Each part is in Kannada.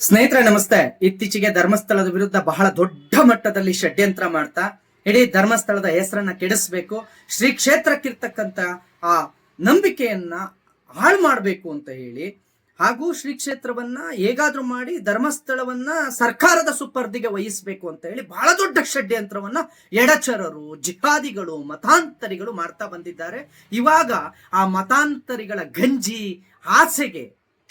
ಸ್ನೇಹಿತರೆ, ನಮಸ್ತೆ. ಇತ್ತೀಚೆಗೆ ಧರ್ಮಸ್ಥಳದ ವಿರುದ್ಧ ಬಹಳ ದೊಡ್ಡ ಮಟ್ಟದಲ್ಲಿ ಷಡ್ಯಂತ್ರ ಮಾಡ್ತಾ, ಇಡೀ ಧರ್ಮಸ್ಥಳದ ಹೆಸರನ್ನ ಕೆಡಿಸ್ಬೇಕು, ಶ್ರೀ ಕ್ಷೇತ್ರಕ್ಕಿರ್ತಕ್ಕಂತ ಆ ನಂಬಿಕೆಯನ್ನ ಹಾಳು ಮಾಡಬೇಕು ಅಂತ ಹೇಳಿ, ಹಾಗೂ ಶ್ರೀ ಕ್ಷೇತ್ರವನ್ನ ಹೇಗಾದ್ರೂ ಮಾಡಿ ಧರ್ಮಸ್ಥಳವನ್ನ ಸರ್ಕಾರದ ಸುಪರ್ದಿಗೆ ವಹಿಸಬೇಕು ಅಂತ ಹೇಳಿ ಬಹಳ ದೊಡ್ಡ ಷಡ್ಯಂತ್ರವನ್ನ ಎಡಚರರು, ಜಿಹಾದಿಗಳು, ಮತಾಂತರಿಗಳು ಮಾಡ್ತಾ ಬಂದಿದ್ದಾರೆ. ಇವಾಗ ಆ ಮತಾಂತರಿಗಳ ಗಂಜಿ ಆಸೆಗೆ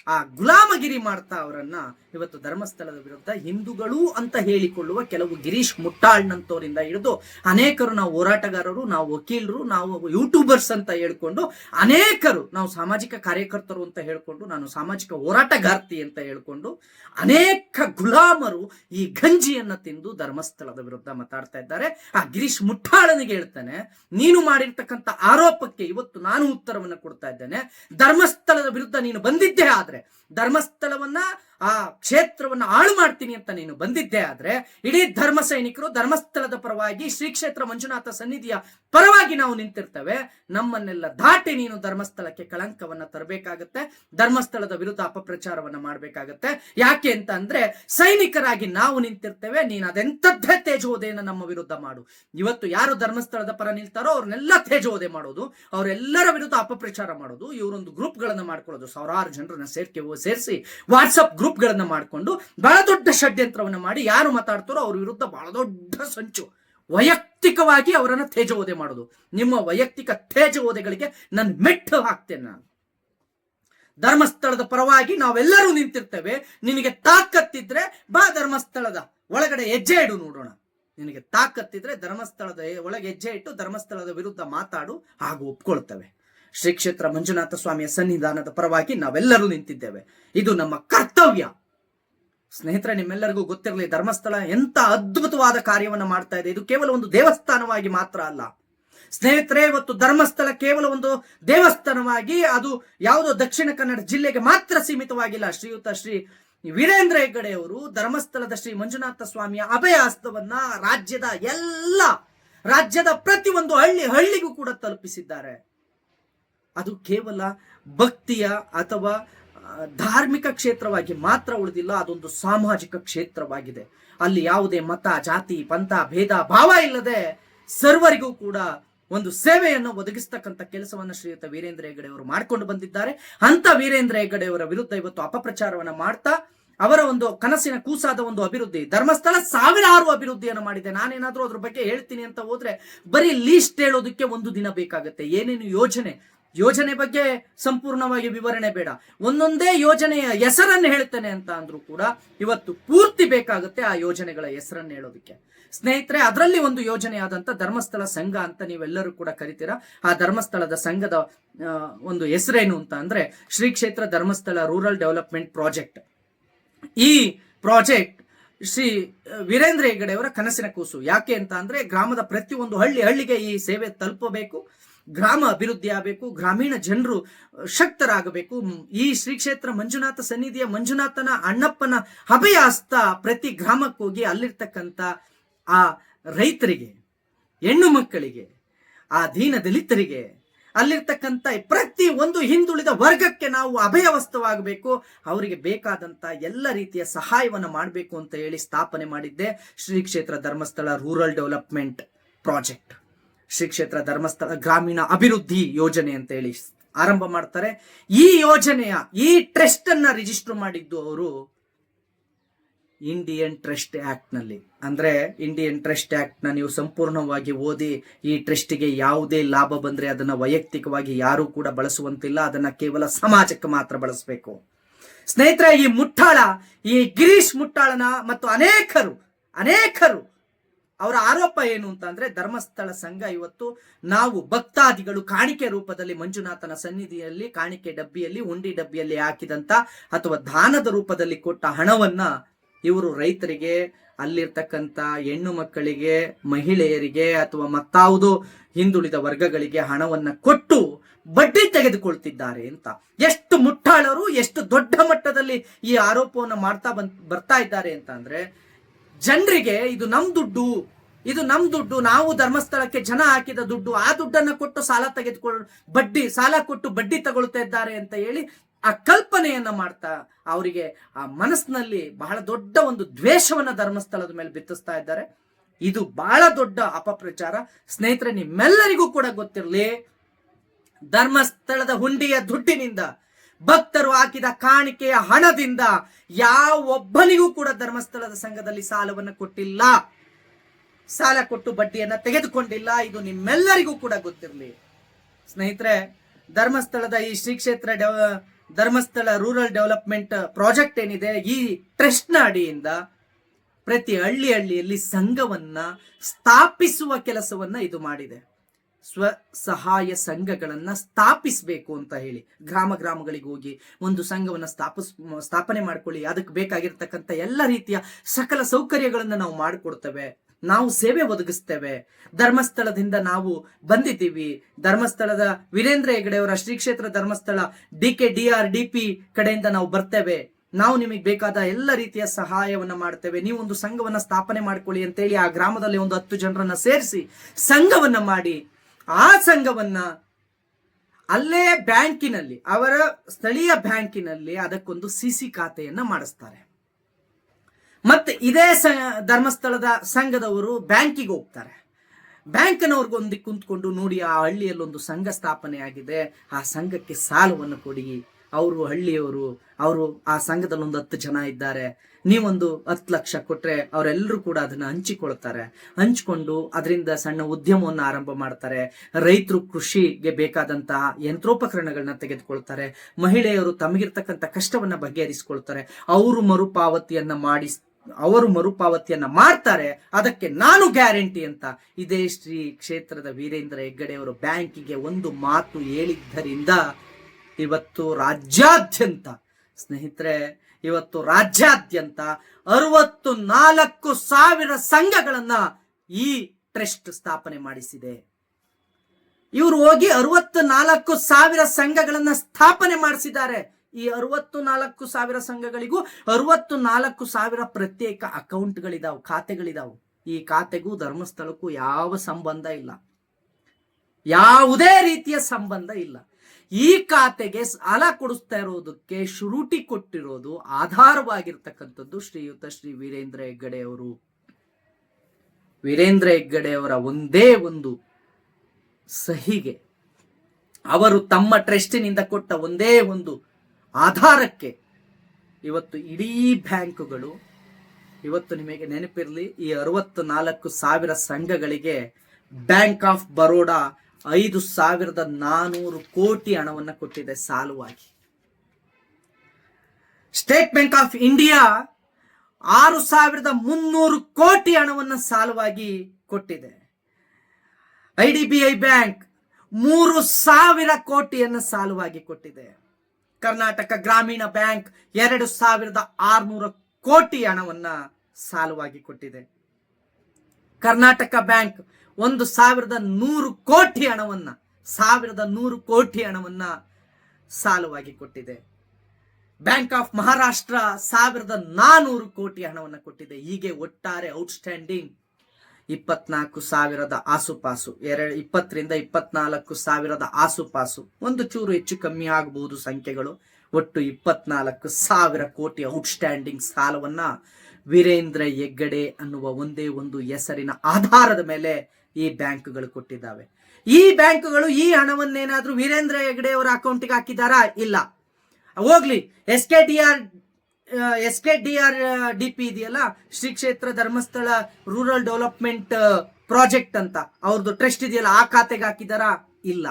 ಆ ಗುಲಾಮಗಿರಿ ಮಾಡ್ತಾ ಅವರನ್ನ ಇವತ್ತು ಧರ್ಮಸ್ಥಳದ ವಿರುದ್ಧ ಹಿಂದೂಗಳು ಅಂತ ಹೇಳಿಕೊಳ್ಳುವ ಕೆಲವು ಗಿರೀಶ್ ಮುಟ್ಟಾಳ್ನಂತವರಿಂದ ಹಿಡಿದು ಅನೇಕರು ನಾವು ಹೋರಾಟಗಾರರು, ನಾವು ವಕೀಲರು, ನಾವು ಯೂಟ್ಯೂಬರ್ಸ್ ಅಂತ ಹೇಳ್ಕೊಂಡು ಅನೇಕರು, ನಾವು ಸಾಮಾಜಿಕ ಕಾರ್ಯಕರ್ತರು ಅಂತ ಹೇಳ್ಕೊಂಡು, ನಾನು ಸಾಮಾಜಿಕ ಹೋರಾಟಗಾರ್ತಿ ಅಂತ ಹೇಳ್ಕೊಂಡು ಅನೇಕ ಗುಲಾಮರು ಈ ಗಂಜಿಯನ್ನ ತಿಂದು ಧರ್ಮಸ್ಥಳದ ವಿರುದ್ಧ ಮಾತಾಡ್ತಾ ಇದ್ದಾರೆ. ಆ ಗಿರೀಶ್ ಮುಟ್ಟಾಳನಿಗೆ ಹೇಳ್ತಾನೆ, ನೀನು ಮಾಡಿರ್ತಕ್ಕಂಥ ಆರೋಪಕ್ಕೆ ಇವತ್ತು ನಾನು ಉತ್ತರವನ್ನು ಕೊಡ್ತಾ ಇದ್ದೇನೆ. ಧರ್ಮಸ್ಥಳದ ವಿರುದ್ಧ ನೀನು ಬಂದಿದ್ದೇ ಆದ್ರೆ ಧರ್ಮಸ್ಥಳವನ್ನ ಆ ಕ್ಷೇತ್ರವನ್ನ ಹಾಳು ಮಾಡ್ತೀನಿ ಅಂತ ನೀನು ಬಂದಿದ್ದೆ ಆದ್ರೆ ಇಡೀ ಧರ್ಮ ಸೈನಿಕರು ಧರ್ಮಸ್ಥಳದ ಪರವಾಗಿ ಶ್ರೀ ಕ್ಷೇತ್ರ ಮಂಜುನಾಥ ಸನ್ನಿಧಿಯ ಪರವಾಗಿ ನಾವು ನಿಂತಿರ್ತೇವೆ, ನಮ್ಮನ್ನೆಲ್ಲ ದಾಟಿ ನೀನು ಧರ್ಮಸ್ಥಳಕ್ಕೆ ಕಳಂಕವನ್ನ ತರಬೇಕಾಗತ್ತೆ, ಧರ್ಮಸ್ಥಳದ ವಿರುದ್ಧ ಅಪಪ್ರಚಾರವನ್ನ ಮಾಡಬೇಕಾಗತ್ತೆ. ಯಾಕೆ ಅಂತ ಅಂದ್ರೆ, ಸೈನಿಕರಾಗಿ ನಾವು ನಿಂತಿರ್ತೇವೆ, ನೀನು ಅದೆಂತದ್ದೇ ತೇಜೋದೆಯನ್ನ ನಮ್ಮ ವಿರುದ್ಧ ಮಾಡು. ಇವತ್ತು ಯಾರು ಧರ್ಮಸ್ಥಳದ ಪರ ನಿಲ್ತಾರೋ ಅವ್ರನ್ನೆಲ್ಲ ತೇಜೋದೆ ಮಾಡೋದು, ಅವರೆಲ್ಲರ ವಿರುದ್ಧ ಅಪಪ್ರಚಾರ ಮಾಡೋದು, ಇವರೊಂದು ಗ್ರೂಪ್ ಗಳನ್ನ ಮಾಡ್ಕೊಳ್ಳೋದು, ಸಾವಿರಾರು ಜನರನ್ನ ಸೇರ್ಕೆ, ಸೇರಿಸಿ ವಾಟ್ಸಪ್ ಗ್ರೂಪ್ ಗಳನ್ನ ಮಾಡ್ಕೊಂಡು ಬಹಳ ದೊಡ್ಡ ಷಡ್ಯಂತ್ರವನ್ನ ಮಾಡಿ ಯಾರು ಮಾತಾಡ್ತಾರೋ ಅವ್ರ ವಿರುದ್ಧ ಬಹಳ ದೊಡ್ಡ ಸಂಚು. ವೈಯಕ್ತಿಕವಾಗಿ ಅವರನ್ನ ತೇಜೋದೆ ಮಾಡೋದು. ನಿಮ್ಮ ವೈಯಕ್ತಿಕ ತೇಜವೋದೆಗಳಿಗೆ ನಾನು ಮೆಟ್ಟು ಹಾಕ್ತೇನೆ ನಾನು. ಧರ್ಮಸ್ಥಳದ ಪರವಾಗಿ ನಾವೆಲ್ಲರೂ ನಿಂತಿರ್ತೇವೆ. ನಿನಗೆ ತಾಕತ್ತಿದ್ರೆ ಬಾ ಧರ್ಮಸ್ಥಳದ ಒಳಗಡೆ ಹೆಜ್ಜೆ ಇಡು ನೋಡೋಣ. ನಿನಗೆ ತಾಕತ್ತಿದ್ರೆ ಧರ್ಮಸ್ಥಳದ ಒಳಗೆ ಹೆಜ್ಜೆ ಇಟ್ಟು ಧರ್ಮಸ್ಥಳದ ವಿರುದ್ಧ ಮಾತಾಡು, ಹಾಗೂ ಒಪ್ಕೊಳ್ತೇವೆ. ಶ್ರೀ ಕ್ಷೇತ್ರ ಮಂಜುನಾಥ ಸ್ವಾಮಿಯ ಸನ್ನಿಧಾನದ ಪರವಾಗಿ ನಾವೆಲ್ಲರೂ ನಿಂತಿದ್ದೇವೆ. ಇದು ನಮ್ಮ ಕರ್ತವ್ಯ. ಸ್ನೇಹಿತರೆ, ನಿಮ್ಮೆಲ್ಲರಿಗೂ ಗೊತ್ತಿರಲಿ, ಧರ್ಮಸ್ಥಳ ಎಂತ ಅದ್ಭುತವಾದ ಕಾರ್ಯವನ್ನು ಮಾಡ್ತಾ ಇದೆ. ಇದು ಕೇವಲ ಒಂದು ದೇವಸ್ಥಾನವಾಗಿ ಮಾತ್ರ ಅಲ್ಲ. ಸ್ನೇಹಿತರೆ, ಇವತ್ತು ಧರ್ಮಸ್ಥಳ ಕೇವಲ ಒಂದು ದೇವಸ್ಥಾನವಾಗಿ, ಅದು ಯಾವುದೋ ದಕ್ಷಿಣ ಕನ್ನಡ ಜಿಲ್ಲೆಗೆ ಮಾತ್ರ ಸೀಮಿತವಾಗಿಲ್ಲ. ಶ್ರೀಯುತ ಶ್ರೀ ವೀರೇಂದ್ರ ಹೆಗ್ಗಡೆಯವರು ಧರ್ಮಸ್ಥಳದ ಶ್ರೀ ಮಂಜುನಾಥ ಸ್ವಾಮಿಯ ಅಭಯ ಹಸ್ತವನ್ನ ರಾಜ್ಯದ ಎಲ್ಲ, ರಾಜ್ಯದ ಪ್ರತಿಯೊಂದು ಹಳ್ಳಿ ಹಳ್ಳಿಗೂ ಕೂಡ ತಲುಪಿಸಿದ್ದಾರೆ. ಅದು ಕೇವಲ ಭಕ್ತಿಯ ಅಥವಾ ಧಾರ್ಮಿಕ ಕ್ಷೇತ್ರವಾಗಿ ಮಾತ್ರ ಉಳಿದಿಲ್ಲ, ಅದೊಂದು ಸಾಮಾಜಿಕ ಕ್ಷೇತ್ರವಾಗಿದೆ. ಅಲ್ಲಿ ಯಾವುದೇ ಮತ, ಜಾತಿ, ಪಂಥ, ಭೇದ, ಭಾವ ಇಲ್ಲದೆ ಸರ್ವರಿಗೂ ಕೂಡ ಒಂದು ಸೇವೆಯನ್ನು ಒದಗಿಸ್ತಕ್ಕಂಥ ಕೆಲಸವನ್ನು ಶ್ರೀಯುತ ವೀರೇಂದ್ರ ಹೆಗಡೆ ಅವರು ಮಾಡಿಕೊಂಡು ಬಂದಿದ್ದಾರೆ. ಅಂತ ವೀರೇಂದ್ರ ಹೆಗಡೆ ಅವರ ವಿರುದ್ಧ ಇವತ್ತು ಅಪಪ್ರಚಾರವನ್ನ ಮಾಡ್ತಾ, ಅವರ ಒಂದು ಕನಸಿನ ಕೂಸಾದ ಒಂದು ಅಭಿವೃದ್ಧಿ, ಧರ್ಮಸ್ಥಳ ಸಾವಿರಾರು ಅಭಿವೃದ್ಧಿಯನ್ನು ಮಾಡಿದೆ. ನಾನೇನಾದ್ರೂ ಅದ್ರ ಬಗ್ಗೆ ಹೇಳ್ತೀನಿ ಅಂತ ಹೋದ್ರೆ ಬರೀ ಲೀಸ್ಟ್ ಹೇಳೋದಕ್ಕೆ ಒಂದು ದಿನ ಬೇಕಾಗುತ್ತೆ. ಏನೇನು ಯೋಜನೆ ಯೋಜನೆ ಬಗ್ಗೆ ಸಂಪೂರ್ಣವಾಗಿ ವಿವರಣೆ ಬೇಡ. ಒಂದೊಂದೇ ಯೋಜನೆಯ ಹೆಸರನ್ನು ಹೇಳ್ತೇನೆ ಅಂತ ಅಂದ್ರೂ ಕೂಡ ಇವತ್ತು ಪೂರ್ತಿ ಬೇಕಾಗುತ್ತೆ ಆ ಯೋಜನೆಗಳ ಹೆಸರನ್ನು ಹೇಳೋದಕ್ಕೆ. ಸ್ನೇಹಿತರೆ, ಅದರಲ್ಲಿ ಒಂದು ಯೋಜನೆಯಾದಂತ ಧರ್ಮಸ್ಥಳ ಸಂಘ ಅಂತ ನೀವೆಲ್ಲರೂ ಕೂಡ ಕರಿತೀರಾ? ಆ ಧರ್ಮಸ್ಥಳದ ಸಂಘದ ಒಂದು ಹೆಸರೇನು ಅಂತ ಅಂದ್ರೆ Shri Kshetra Dharmasthala rural development project. ಈ ಪ್ರಾಜೆಕ್ಟ್ ಶ್ರೀ ವೀರೇಂದ್ರ ಹೆಗ್ಗಡೆಯವರ ಕನಸಿನ ಕೂಸು. ಯಾಕೆ ಅಂತ ಅಂದ್ರೆ ಗ್ರಾಮದ ಪ್ರತಿಯೊಂದು ಹಳ್ಳಿ ಹಳ್ಳಿಗೆ ಈ ಸೇವೆ ತಲುಪಬೇಕು. ಗ್ರಾಮ ಅಭಿವೃದ್ಧಿ ಆಗಬೇಕು, ಗ್ರಾಮೀಣ ಜನರು ಶಕ್ತರಾಗಬೇಕು. ಈ ಶ್ರೀ ಕ್ಷೇತ್ರ ಮಂಜುನಾಥ ಸನ್ನಿಧಿಯ ಮಂಜುನಾಥನ ಅಣ್ಣಪ್ಪನ ಹಬೆಯ ಹಸ್ತ ಪ್ರತಿ ಗ್ರಾಮಕ್ಕೆ ಹೋಗಿ ಅಲ್ಲಿರ್ತಕ್ಕಂಥ ಆ ರೈತರಿಗೆ, ಹೆಣ್ಣು ಮಕ್ಕಳಿಗೆ, ಆ ದೀನ ದಲಿತರಿಗೆ, ಅಲ್ಲಿರ್ತಕ್ಕಂಥ ಪ್ರತಿ ಒಂದು ಹಿಂದುಳಿದ ವರ್ಗಕ್ಕೆ ನಾವು ಅಭಯವಸ್ತವಾಗಬೇಕು. ಅವರಿಗೆ ಬೇಕಾದಂತ ಎಲ್ಲ ರೀತಿಯ ಸಹಾಯವನ್ನು ಮಾಡಬೇಕು ಅಂತ ಹೇಳಿ ಸ್ಥಾಪನೆ ಮಾಡಿದ್ದೆ Shri Kshetra Dharmasthala rural development project. Shri Kshetra Dharmasthala ಗ್ರಾಮೀಣ ಅಭಿವೃದ್ಧಿ ಯೋಜನೆ ಅಂತ ಹೇಳಿ ಆರಂಭ ಮಾಡ್ತಾರೆ. ಈ ಯೋಜನೆಯ, ಈ ಟ್ರಸ್ಟ್ ಅನ್ನ ರಿಜಿಸ್ಟರ್ ಮಾಡಿದ್ದು ಅವರು ಇಂಡಿಯನ್ ಟ್ರಸ್ಟ್ ಆಕ್ಟ್ನಲ್ಲಿ. ಅಂದ್ರೆ ಇಂಡಿಯನ್ ಟ್ರಸ್ಟ್ ಆಕ್ಟ್ನ ನೀವು ಸಂಪೂರ್ಣವಾಗಿ ಓದಿ ಈ ಟ್ರಸ್ಟಿಗೆ ಯಾವುದೇ ಲಾಭ ಬಂದ್ರೆ ಅದನ್ನ ವೈಯಕ್ತಿಕವಾಗಿ ಯಾರೂ ಕೂಡ ಬಳಸುವಂತಿಲ್ಲ, ಅದನ್ನ ಕೇವಲ ಸಮಾಜಕ್ಕೆ ಮಾತ್ರ ಬಳಸಬೇಕು. ಸ್ನೇಹಿತರೆ, ಈ ಮುಟ್ಟಾಳ, ಈ ಗಿರೀಶ್ ಮುಟ್ಟಾಳನ ಮತ್ತು ಅನೇಕರು ಅನೇಕರು ಅವರ ಆರೋಪ ಏನು ಅಂತಂದ್ರೆ ಧರ್ಮಸ್ಥಳ ಸಂಘ ಇವತ್ತು ನಾವು ಭಕ್ತಾದಿಗಳು ಕಾಣಿಕೆ ರೂಪದಲ್ಲಿ ಮಂಜುನಾಥನ ಸನ್ನಿಧಿಯಲ್ಲಿ, ಕಾಣಿಕೆ ಡಬ್ಬಿಯಲ್ಲಿ, ಉಂಡಿ ಡಬ್ಬಿಯಲ್ಲಿ ಹಾಕಿದಂತ ಅಥವಾ ದಾನದ ರೂಪದಲ್ಲಿ ಕೊಟ್ಟ ಹಣವನ್ನ ಇವರು ರೈತರಿಗೆ ಅಲ್ಲಿರ್ತಕ್ಕಂಥ ಹೆಣ್ಣು ಮಕ್ಕಳಿಗೆ, ಮಹಿಳೆಯರಿಗೆ ಅಥವಾ ಮತ್ತಾವುದೋ ಹಿಂದುಳಿದ ವರ್ಗಗಳಿಗೆ ಹಣವನ್ನ ಕೊಟ್ಟು ಬಡ್ಡಿ ತೆಗೆದುಕೊಳ್ತಿದ್ದಾರೆ ಅಂತ. ಎಷ್ಟು ಮುಟ್ಟಾಳರು, ಎಷ್ಟು ದೊಡ್ಡ ಮಟ್ಟದಲ್ಲಿ ಈ ಆರೋಪವನ್ನು ಮಾಡ್ತಾ ಬಂದ್, ಬರ್ತಾ ಇದ್ದಾರೆ ಅಂತ ಅಂದ್ರೆ ಜನರಿಗೆ ಇದು ನಮ್ ದುಡ್ಡು, ಇದು ನಮ್ ದುಡ್ಡು, ನಾವು ಧರ್ಮಸ್ಥಳಕ್ಕೆ ಜನ ಹಾಕಿದ ದುಡ್ಡು, ಆ ದುಡ್ಡನ್ನ ಕೊಟ್ಟು ಸಾಲ ತೆಗೆದುಕೊಳ್ಳ ಬಡ್ಡಿ, ಸಾಲ ಕೊಟ್ಟು ಬಡ್ಡಿ ತಗೊಳ್ತಾ ಇದ್ದಾರೆ ಅಂತ ಹೇಳಿ ಆ ಕಲ್ಪನೆಯನ್ನ ಮಾಡ್ತಾ ಅವರಿಗೆ ಆ ಮನಸ್ಸಿನಲ್ಲಿ ಬಹಳ ದೊಡ್ಡ ಒಂದು ದ್ವೇಷವನ್ನ ಧರ್ಮಸ್ಥಳದ ಮೇಲೆ ಬಿತ್ತಿಸ್ತಾ ಇದ್ದಾರೆ. ಇದು ಬಹಳ ದೊಡ್ಡ ಅಪಪ್ರಚಾರ. ಸ್ನೇಹಿತರೆ, ನಿಮ್ಮೆಲ್ಲರಿಗೂ ಕೂಡ ಗೊತ್ತಿರಲಿ, ಧರ್ಮಸ್ಥಳದ ಹುಂಡಿಯ ದುಡ್ಡಿನಿಂದ ಭಕ್ತರು ಹಾಕಿದ ಕಾಣಿಕೆಯ ಹಣದಿಂದ ಯಾವೊಬ್ಬನಿಗೂ ಕೂಡ ಧರ್ಮಸ್ಥಳದ ಸಂಘದಲ್ಲಿ ಸಾಲವನ್ನು ಕೊಟ್ಟಿಲ್ಲ. ಸಾಲ ಕೊಟ್ಟು ಬಡ್ಡಿಯನ್ನ ತೆಗೆದುಕೊಂಡಿಲ್ಲ. ಇದು ನಿಮ್ಮೆಲ್ಲರಿಗೂ ಕೂಡ ಗೊತ್ತಿರಲಿ. ಸ್ನೇಹಿತರೆ, ಧರ್ಮಸ್ಥಳದ ಈ Shri Kshetra Dharmasthala rural development project ಏನಿದೆ, ಈ ಟ್ರಸ್ಟ್ನ ಅಡಿಯಿಂದ ಪ್ರತಿ ಹಳ್ಳಿ ಹಳ್ಳಿಯಲ್ಲಿ ಸಂಘವನ್ನ ಸ್ಥಾಪಿಸುವ ಕೆಲಸವನ್ನ ಇದು ಮಾಡಿದೆ. ಸ್ವ ಸಹಾಯ ಸಂಘಗಳನ್ನ ಸ್ಥಾಪಿಸಬೇಕು ಅಂತ ಹೇಳಿ. ಗ್ರಾಮ ಗ್ರಾಮಗಳಿಗೆ ಹೋಗಿ ಒಂದು ಸಂಘವನ್ನ ಸ್ಥಾಪಿಸ್, ಸ್ಥಾಪನೆ ಮಾಡ್ಕೊಳ್ಳಿ. ಅದಕ್ಕೆ ಬೇಕಾಗಿರ್ತಕ್ಕಂಥ ಎಲ್ಲ ರೀತಿಯ ಸಕಲ ಸೌಕರ್ಯಗಳನ್ನ ನಾವು ಮಾಡಿಕೊಡ್ತೇವೆ. ನಾವು ಸೇವೆ ಒದಗಿಸ್ತೇವೆ. ಧರ್ಮಸ್ಥಳದಿಂದ ನಾವು ಬಂದಿದ್ದೀವಿ. ಧರ್ಮಸ್ಥಳದ Veerendra ಹೆಗಡೆಯವರ Shri Kshetra Dharmasthala D K, D R, D P ಕಡೆಯಿಂದ ನಾವು ಬರ್ತೇವೆ. ನಾವು ನಿಮಗೆ ಬೇಕಾದ ಎಲ್ಲ ರೀತಿಯ ಸಹಾಯವನ್ನ ಮಾಡ್ತೇವೆ. ನೀವು ಒಂದು ಸಂಘವನ್ನ ಸ್ಥಾಪನೆ ಮಾಡ್ಕೊಳ್ಳಿ ಅಂತೇಳಿ ಆ ಗ್ರಾಮದಲ್ಲಿ ಒಂದು ಹತ್ತು ಜನರನ್ನ ಸೇರಿಸಿ ಸಂಘವನ್ನ ಮಾಡಿ ಆ ಸಂಘವನ್ನ ಅಲ್ಲೇ ಬ್ಯಾಂಕಿನಲ್ಲಿ, ಅವರ ಸ್ಥಳೀಯ ಬ್ಯಾಂಕಿನಲ್ಲಿ ಅದಕ್ಕೊಂದು ಸಿಸಿ ಖಾತೆಯನ್ನ ಮಾಡಿಸ್ತಾರೆ. ಮತ್ತೆ ಇದೇ ಸ, ಧರ್ಮಸ್ಥಳದ ಸಂಘದವರು ಬ್ಯಾಂಕಿಗೆ ಹೋಗ್ತಾರೆ. ಬ್ಯಾಂಕ್ನವ್ರಿಗೊಂದು ಕುಂತ್ಕೊಂಡು ನೋಡಿ ಆ ಹಳ್ಳಿಯಲ್ಲೊಂದು ಸಂಘ ಸ್ಥಾಪನೆ ಆಗಿದೆ ಆ ಸಂಘಕ್ಕೆ ಸಾಲವನ್ನು ಕೊಡಿ ಅವರು ಹಳ್ಳಿಯವರು, ಅವರು ಆ ಸಂಘದಲ್ಲಿ ಒಂದು ಹತ್ತು ಜನ ಇದ್ದಾರೆ. ನೀವೊಂದು ಹತ್ತು ಲಕ್ಷ ಕೊಟ್ರೆ ಅವರೆಲ್ಲರೂ ಕೂಡ ಅದನ್ನ ಹಂಚಿಕೊಳ್ತಾರೆ. ಹಂಚಿಕೊಂಡು ಅದರಿಂದ ಸಣ್ಣ ಉದ್ಯಮವನ್ನು ಆರಂಭ ಮಾಡ್ತಾರೆ. ರೈತರು ಕೃಷಿಗೆ ಬೇಕಾದಂತಹ ಯಂತ್ರೋಪಕರಣಗಳನ್ನ ತೆಗೆದುಕೊಳ್ತಾರೆ. ಮಹಿಳೆಯರು ತಮಗಿರ್ತಕ್ಕಂಥ ಕಷ್ಟವನ್ನ ಬಗೆಹರಿಸಿಕೊಳ್ತಾರೆ. ಅವರು ಮರುಪಾವತಿಯನ್ನ ಮಾಡಿ ಅವರು ಮರುಪಾವತಿಯನ್ನ ಮಾಡ್ತಾರೆ. ಅದಕ್ಕೆ ನಾನು ಗ್ಯಾರಂಟಿ ಅಂತ ಇದೇ ಶ್ರೀ ಕ್ಷೇತ್ರದ ವೀರೇಂದ್ರ ಹೆಗ್ಗಡೆಯವರು ಬ್ಯಾಂಕಿಗೆ ಒಂದು ಮಾತು ಹೇಳಿದ್ದರಿಂದ ಇವತ್ತು ರಾಜ್ಯಾದ್ಯಂತ, ಸ್ನೇಹಿತರೆ, ಇವತ್ತು ರಾಜ್ಯಾದ್ಯಂತ ಅರವತ್ತು ನಾಲ್ಕು ಸಾವಿರ ಸಂಘಗಳನ್ನ ಈ ಟ್ರಸ್ಟ್ ಸ್ಥಾಪನೆ ಮಾಡಿಸಿದೆ. ಇವರು ಹೋಗಿ ಅರವತ್ತು ನಾಲ್ಕು ಸಾವಿರ ಸಂಘಗಳನ್ನ ಸ್ಥಾಪನೆ ಮಾಡಿಸಿದ್ದಾರೆ. ಈ ಅರವತ್ತು ನಾಲ್ಕು ಸಾವಿರ ಸಂಘಗಳಿಗೂ ಅರವತ್ತು ನಾಲ್ಕು ಸಾವಿರ ಪ್ರತ್ಯೇಕ ಅಕೌಂಟ್ಗಳಿದಾವು, ಖಾತೆಗಳಿದಾವು. ಈ ಖಾತೆಗೂ, ಧರ್ಮಸ್ಥಳಕ್ಕೂ ಯಾವ ಸಂಬಂಧ ಇಲ್ಲ. ಯಾವುದೇ ರೀತಿಯ ಸಂಬಂಧ ಇಲ್ಲ. ಈ ಖಾತೆಗೆ ಸಾಲ ಕೊಡಿಸ್ತಾ ಇರೋದಕ್ಕೆ ಶುರುಟಿ ಕೊಟ್ಟಿರೋದು ಆಧಾರವಾಗಿರ್ತಕ್ಕಂಥದ್ದು ಶ್ರೀಯುತ ಶ್ರೀ ವೀರೇಂದ್ರ ಹೆಗ್ಗಡೆ ಅವರು. ವೀರೇಂದ್ರ ಹೆಗ್ಗಡೆ ಅವರ ಒಂದೇ ಒಂದು ಸಹಿಗೆ ಅವರು ತಮ್ಮ ಟ್ರಸ್ಟಿನಿಂದ ಕೊಟ್ಟ ಒಂದೇ ಒಂದು ಆಧಾರಕ್ಕೆ ಇವತ್ತು ಇಡೀ ಬ್ಯಾಂಕುಗಳು, ಇವತ್ತು ನಿಮಗೆ ನೆನಪಿರಲಿ, ಈ ಅರವತ್ತು ನಾಲ್ಕು ಸಾವಿರ ಸಂಘಗಳಿಗೆ ಬ್ಯಾಂಕ್ ಆಫ್ ಬರೋಡಾ ಐದು ಸಾವಿರದ ನಾನೂರು ಕೋಟಿ ಹಣವನ್ನು ಕೊಟ್ಟಿದೆ ಸಾಲವಾಗಿ. ಸ್ಟೇಟ್ ಬ್ಯಾಂಕ್ ಆಫ್ ಇಂಡಿಯಾ ಆರು ಸಾವಿರದ ಮುನ್ನೂರು ಕೋಟಿ ಹಣವನ್ನು ಸಾಲವಾಗಿ ಕೊಟ್ಟಿದೆ. I D B I bank ಮೂರು ಸಾವಿರ ಕೋಟಿಯನ್ನು ಸಾಲವಾಗಿ ಕೊಟ್ಟಿದೆ. ಕರ್ನಾಟಕ ಗ್ರಾಮೀಣ ಬ್ಯಾಂಕ್ ಎರಡು ಸಾವಿರದ ಆರುನೂರ ಕೋಟಿ ಹಣವನ್ನ ಸಾಲವಾಗಿ ಕೊಟ್ಟಿದೆ. ಕರ್ನಾಟಕ ಬ್ಯಾಂಕ್ ಒಂದು ಸಾವಿರದ ನೂರು ಕೋಟಿ ಹಣವನ್ನ, ಸಾವಿರದ ನೂರು ಕೋಟಿ ಹಣವನ್ನ ಸಾಲವಾಗಿ ಕೊಟ್ಟಿದೆ. ಬ್ಯಾಂಕ್ ಆಫ್ ಮಹಾರಾಷ್ಟ್ರ ಸಾವಿರದ ನಾನೂರು ಕೋಟಿ ಹಣವನ್ನು ಕೊಟ್ಟಿದೆ. ಹೀಗೆ ಒಟ್ಟಾರೆ ಔಟ್ಸ್ಟ್ಯಾಂಡಿಂಗ್ ಇಪ್ಪತ್ನಾಲ್ಕು ಸಾವಿರದ ಆಸುಪಾಸು, ಎರಡು, ಇಪ್ಪತ್ತರಿಂದ ಇಪ್ಪತ್ನಾಲ್ಕು ಸಾವಿರದ ಆಸುಪಾಸು. ಒಂದು ಚೂರು ಹೆಚ್ಚು ಕಮ್ಮಿ ಆಗಬಹುದು ಸಂಖ್ಯೆಗಳು. ಒಟ್ಟು ಇಪ್ಪತ್ನಾಲ್ಕು ಸಾವಿರ ಕೋಟಿ ಔಟ್ಸ್ಟ್ಯಾಂಡಿಂಗ್ ಸಾಲವನ್ನ ವೀರೇಂದ್ರ ಹೆಗ್ಗಡೆ ಅನ್ನುವ ಒಂದೇ ಒಂದು ಹೆಸರಿನ ಆಧಾರದ ಮೇಲೆ ಈ ಬ್ಯಾಂಕ್ಗಳು ಕೊಟ್ಟಿದ್ದಾವೆ. ಈ ಬ್ಯಾಂಕ್ಗಳು ಈ ಹಣವನ್ನೇನಾದ್ರೂ ವೀರೇಂದ್ರ ಹೆಗ್ಡೆ ಅವರ ಅಕೌಂಟಿಗೆ ಹಾಕಿದಾರಾ ಇಲ್ಲ. ಹೋಗ್ಲಿ S K D R S K D R D P ಇದೆಯಲ್ಲ, Shri Kshetra Dharmasthala rural development project ಅಂತ, ಅವ್ರದ್ದು ಟ್ರಸ್ಟ್ ಇದೆಯಲ್ಲ, ಆ ಖಾತೆಗೆ ಹಾಕಿದಾರಾ? ಇಲ್ಲ.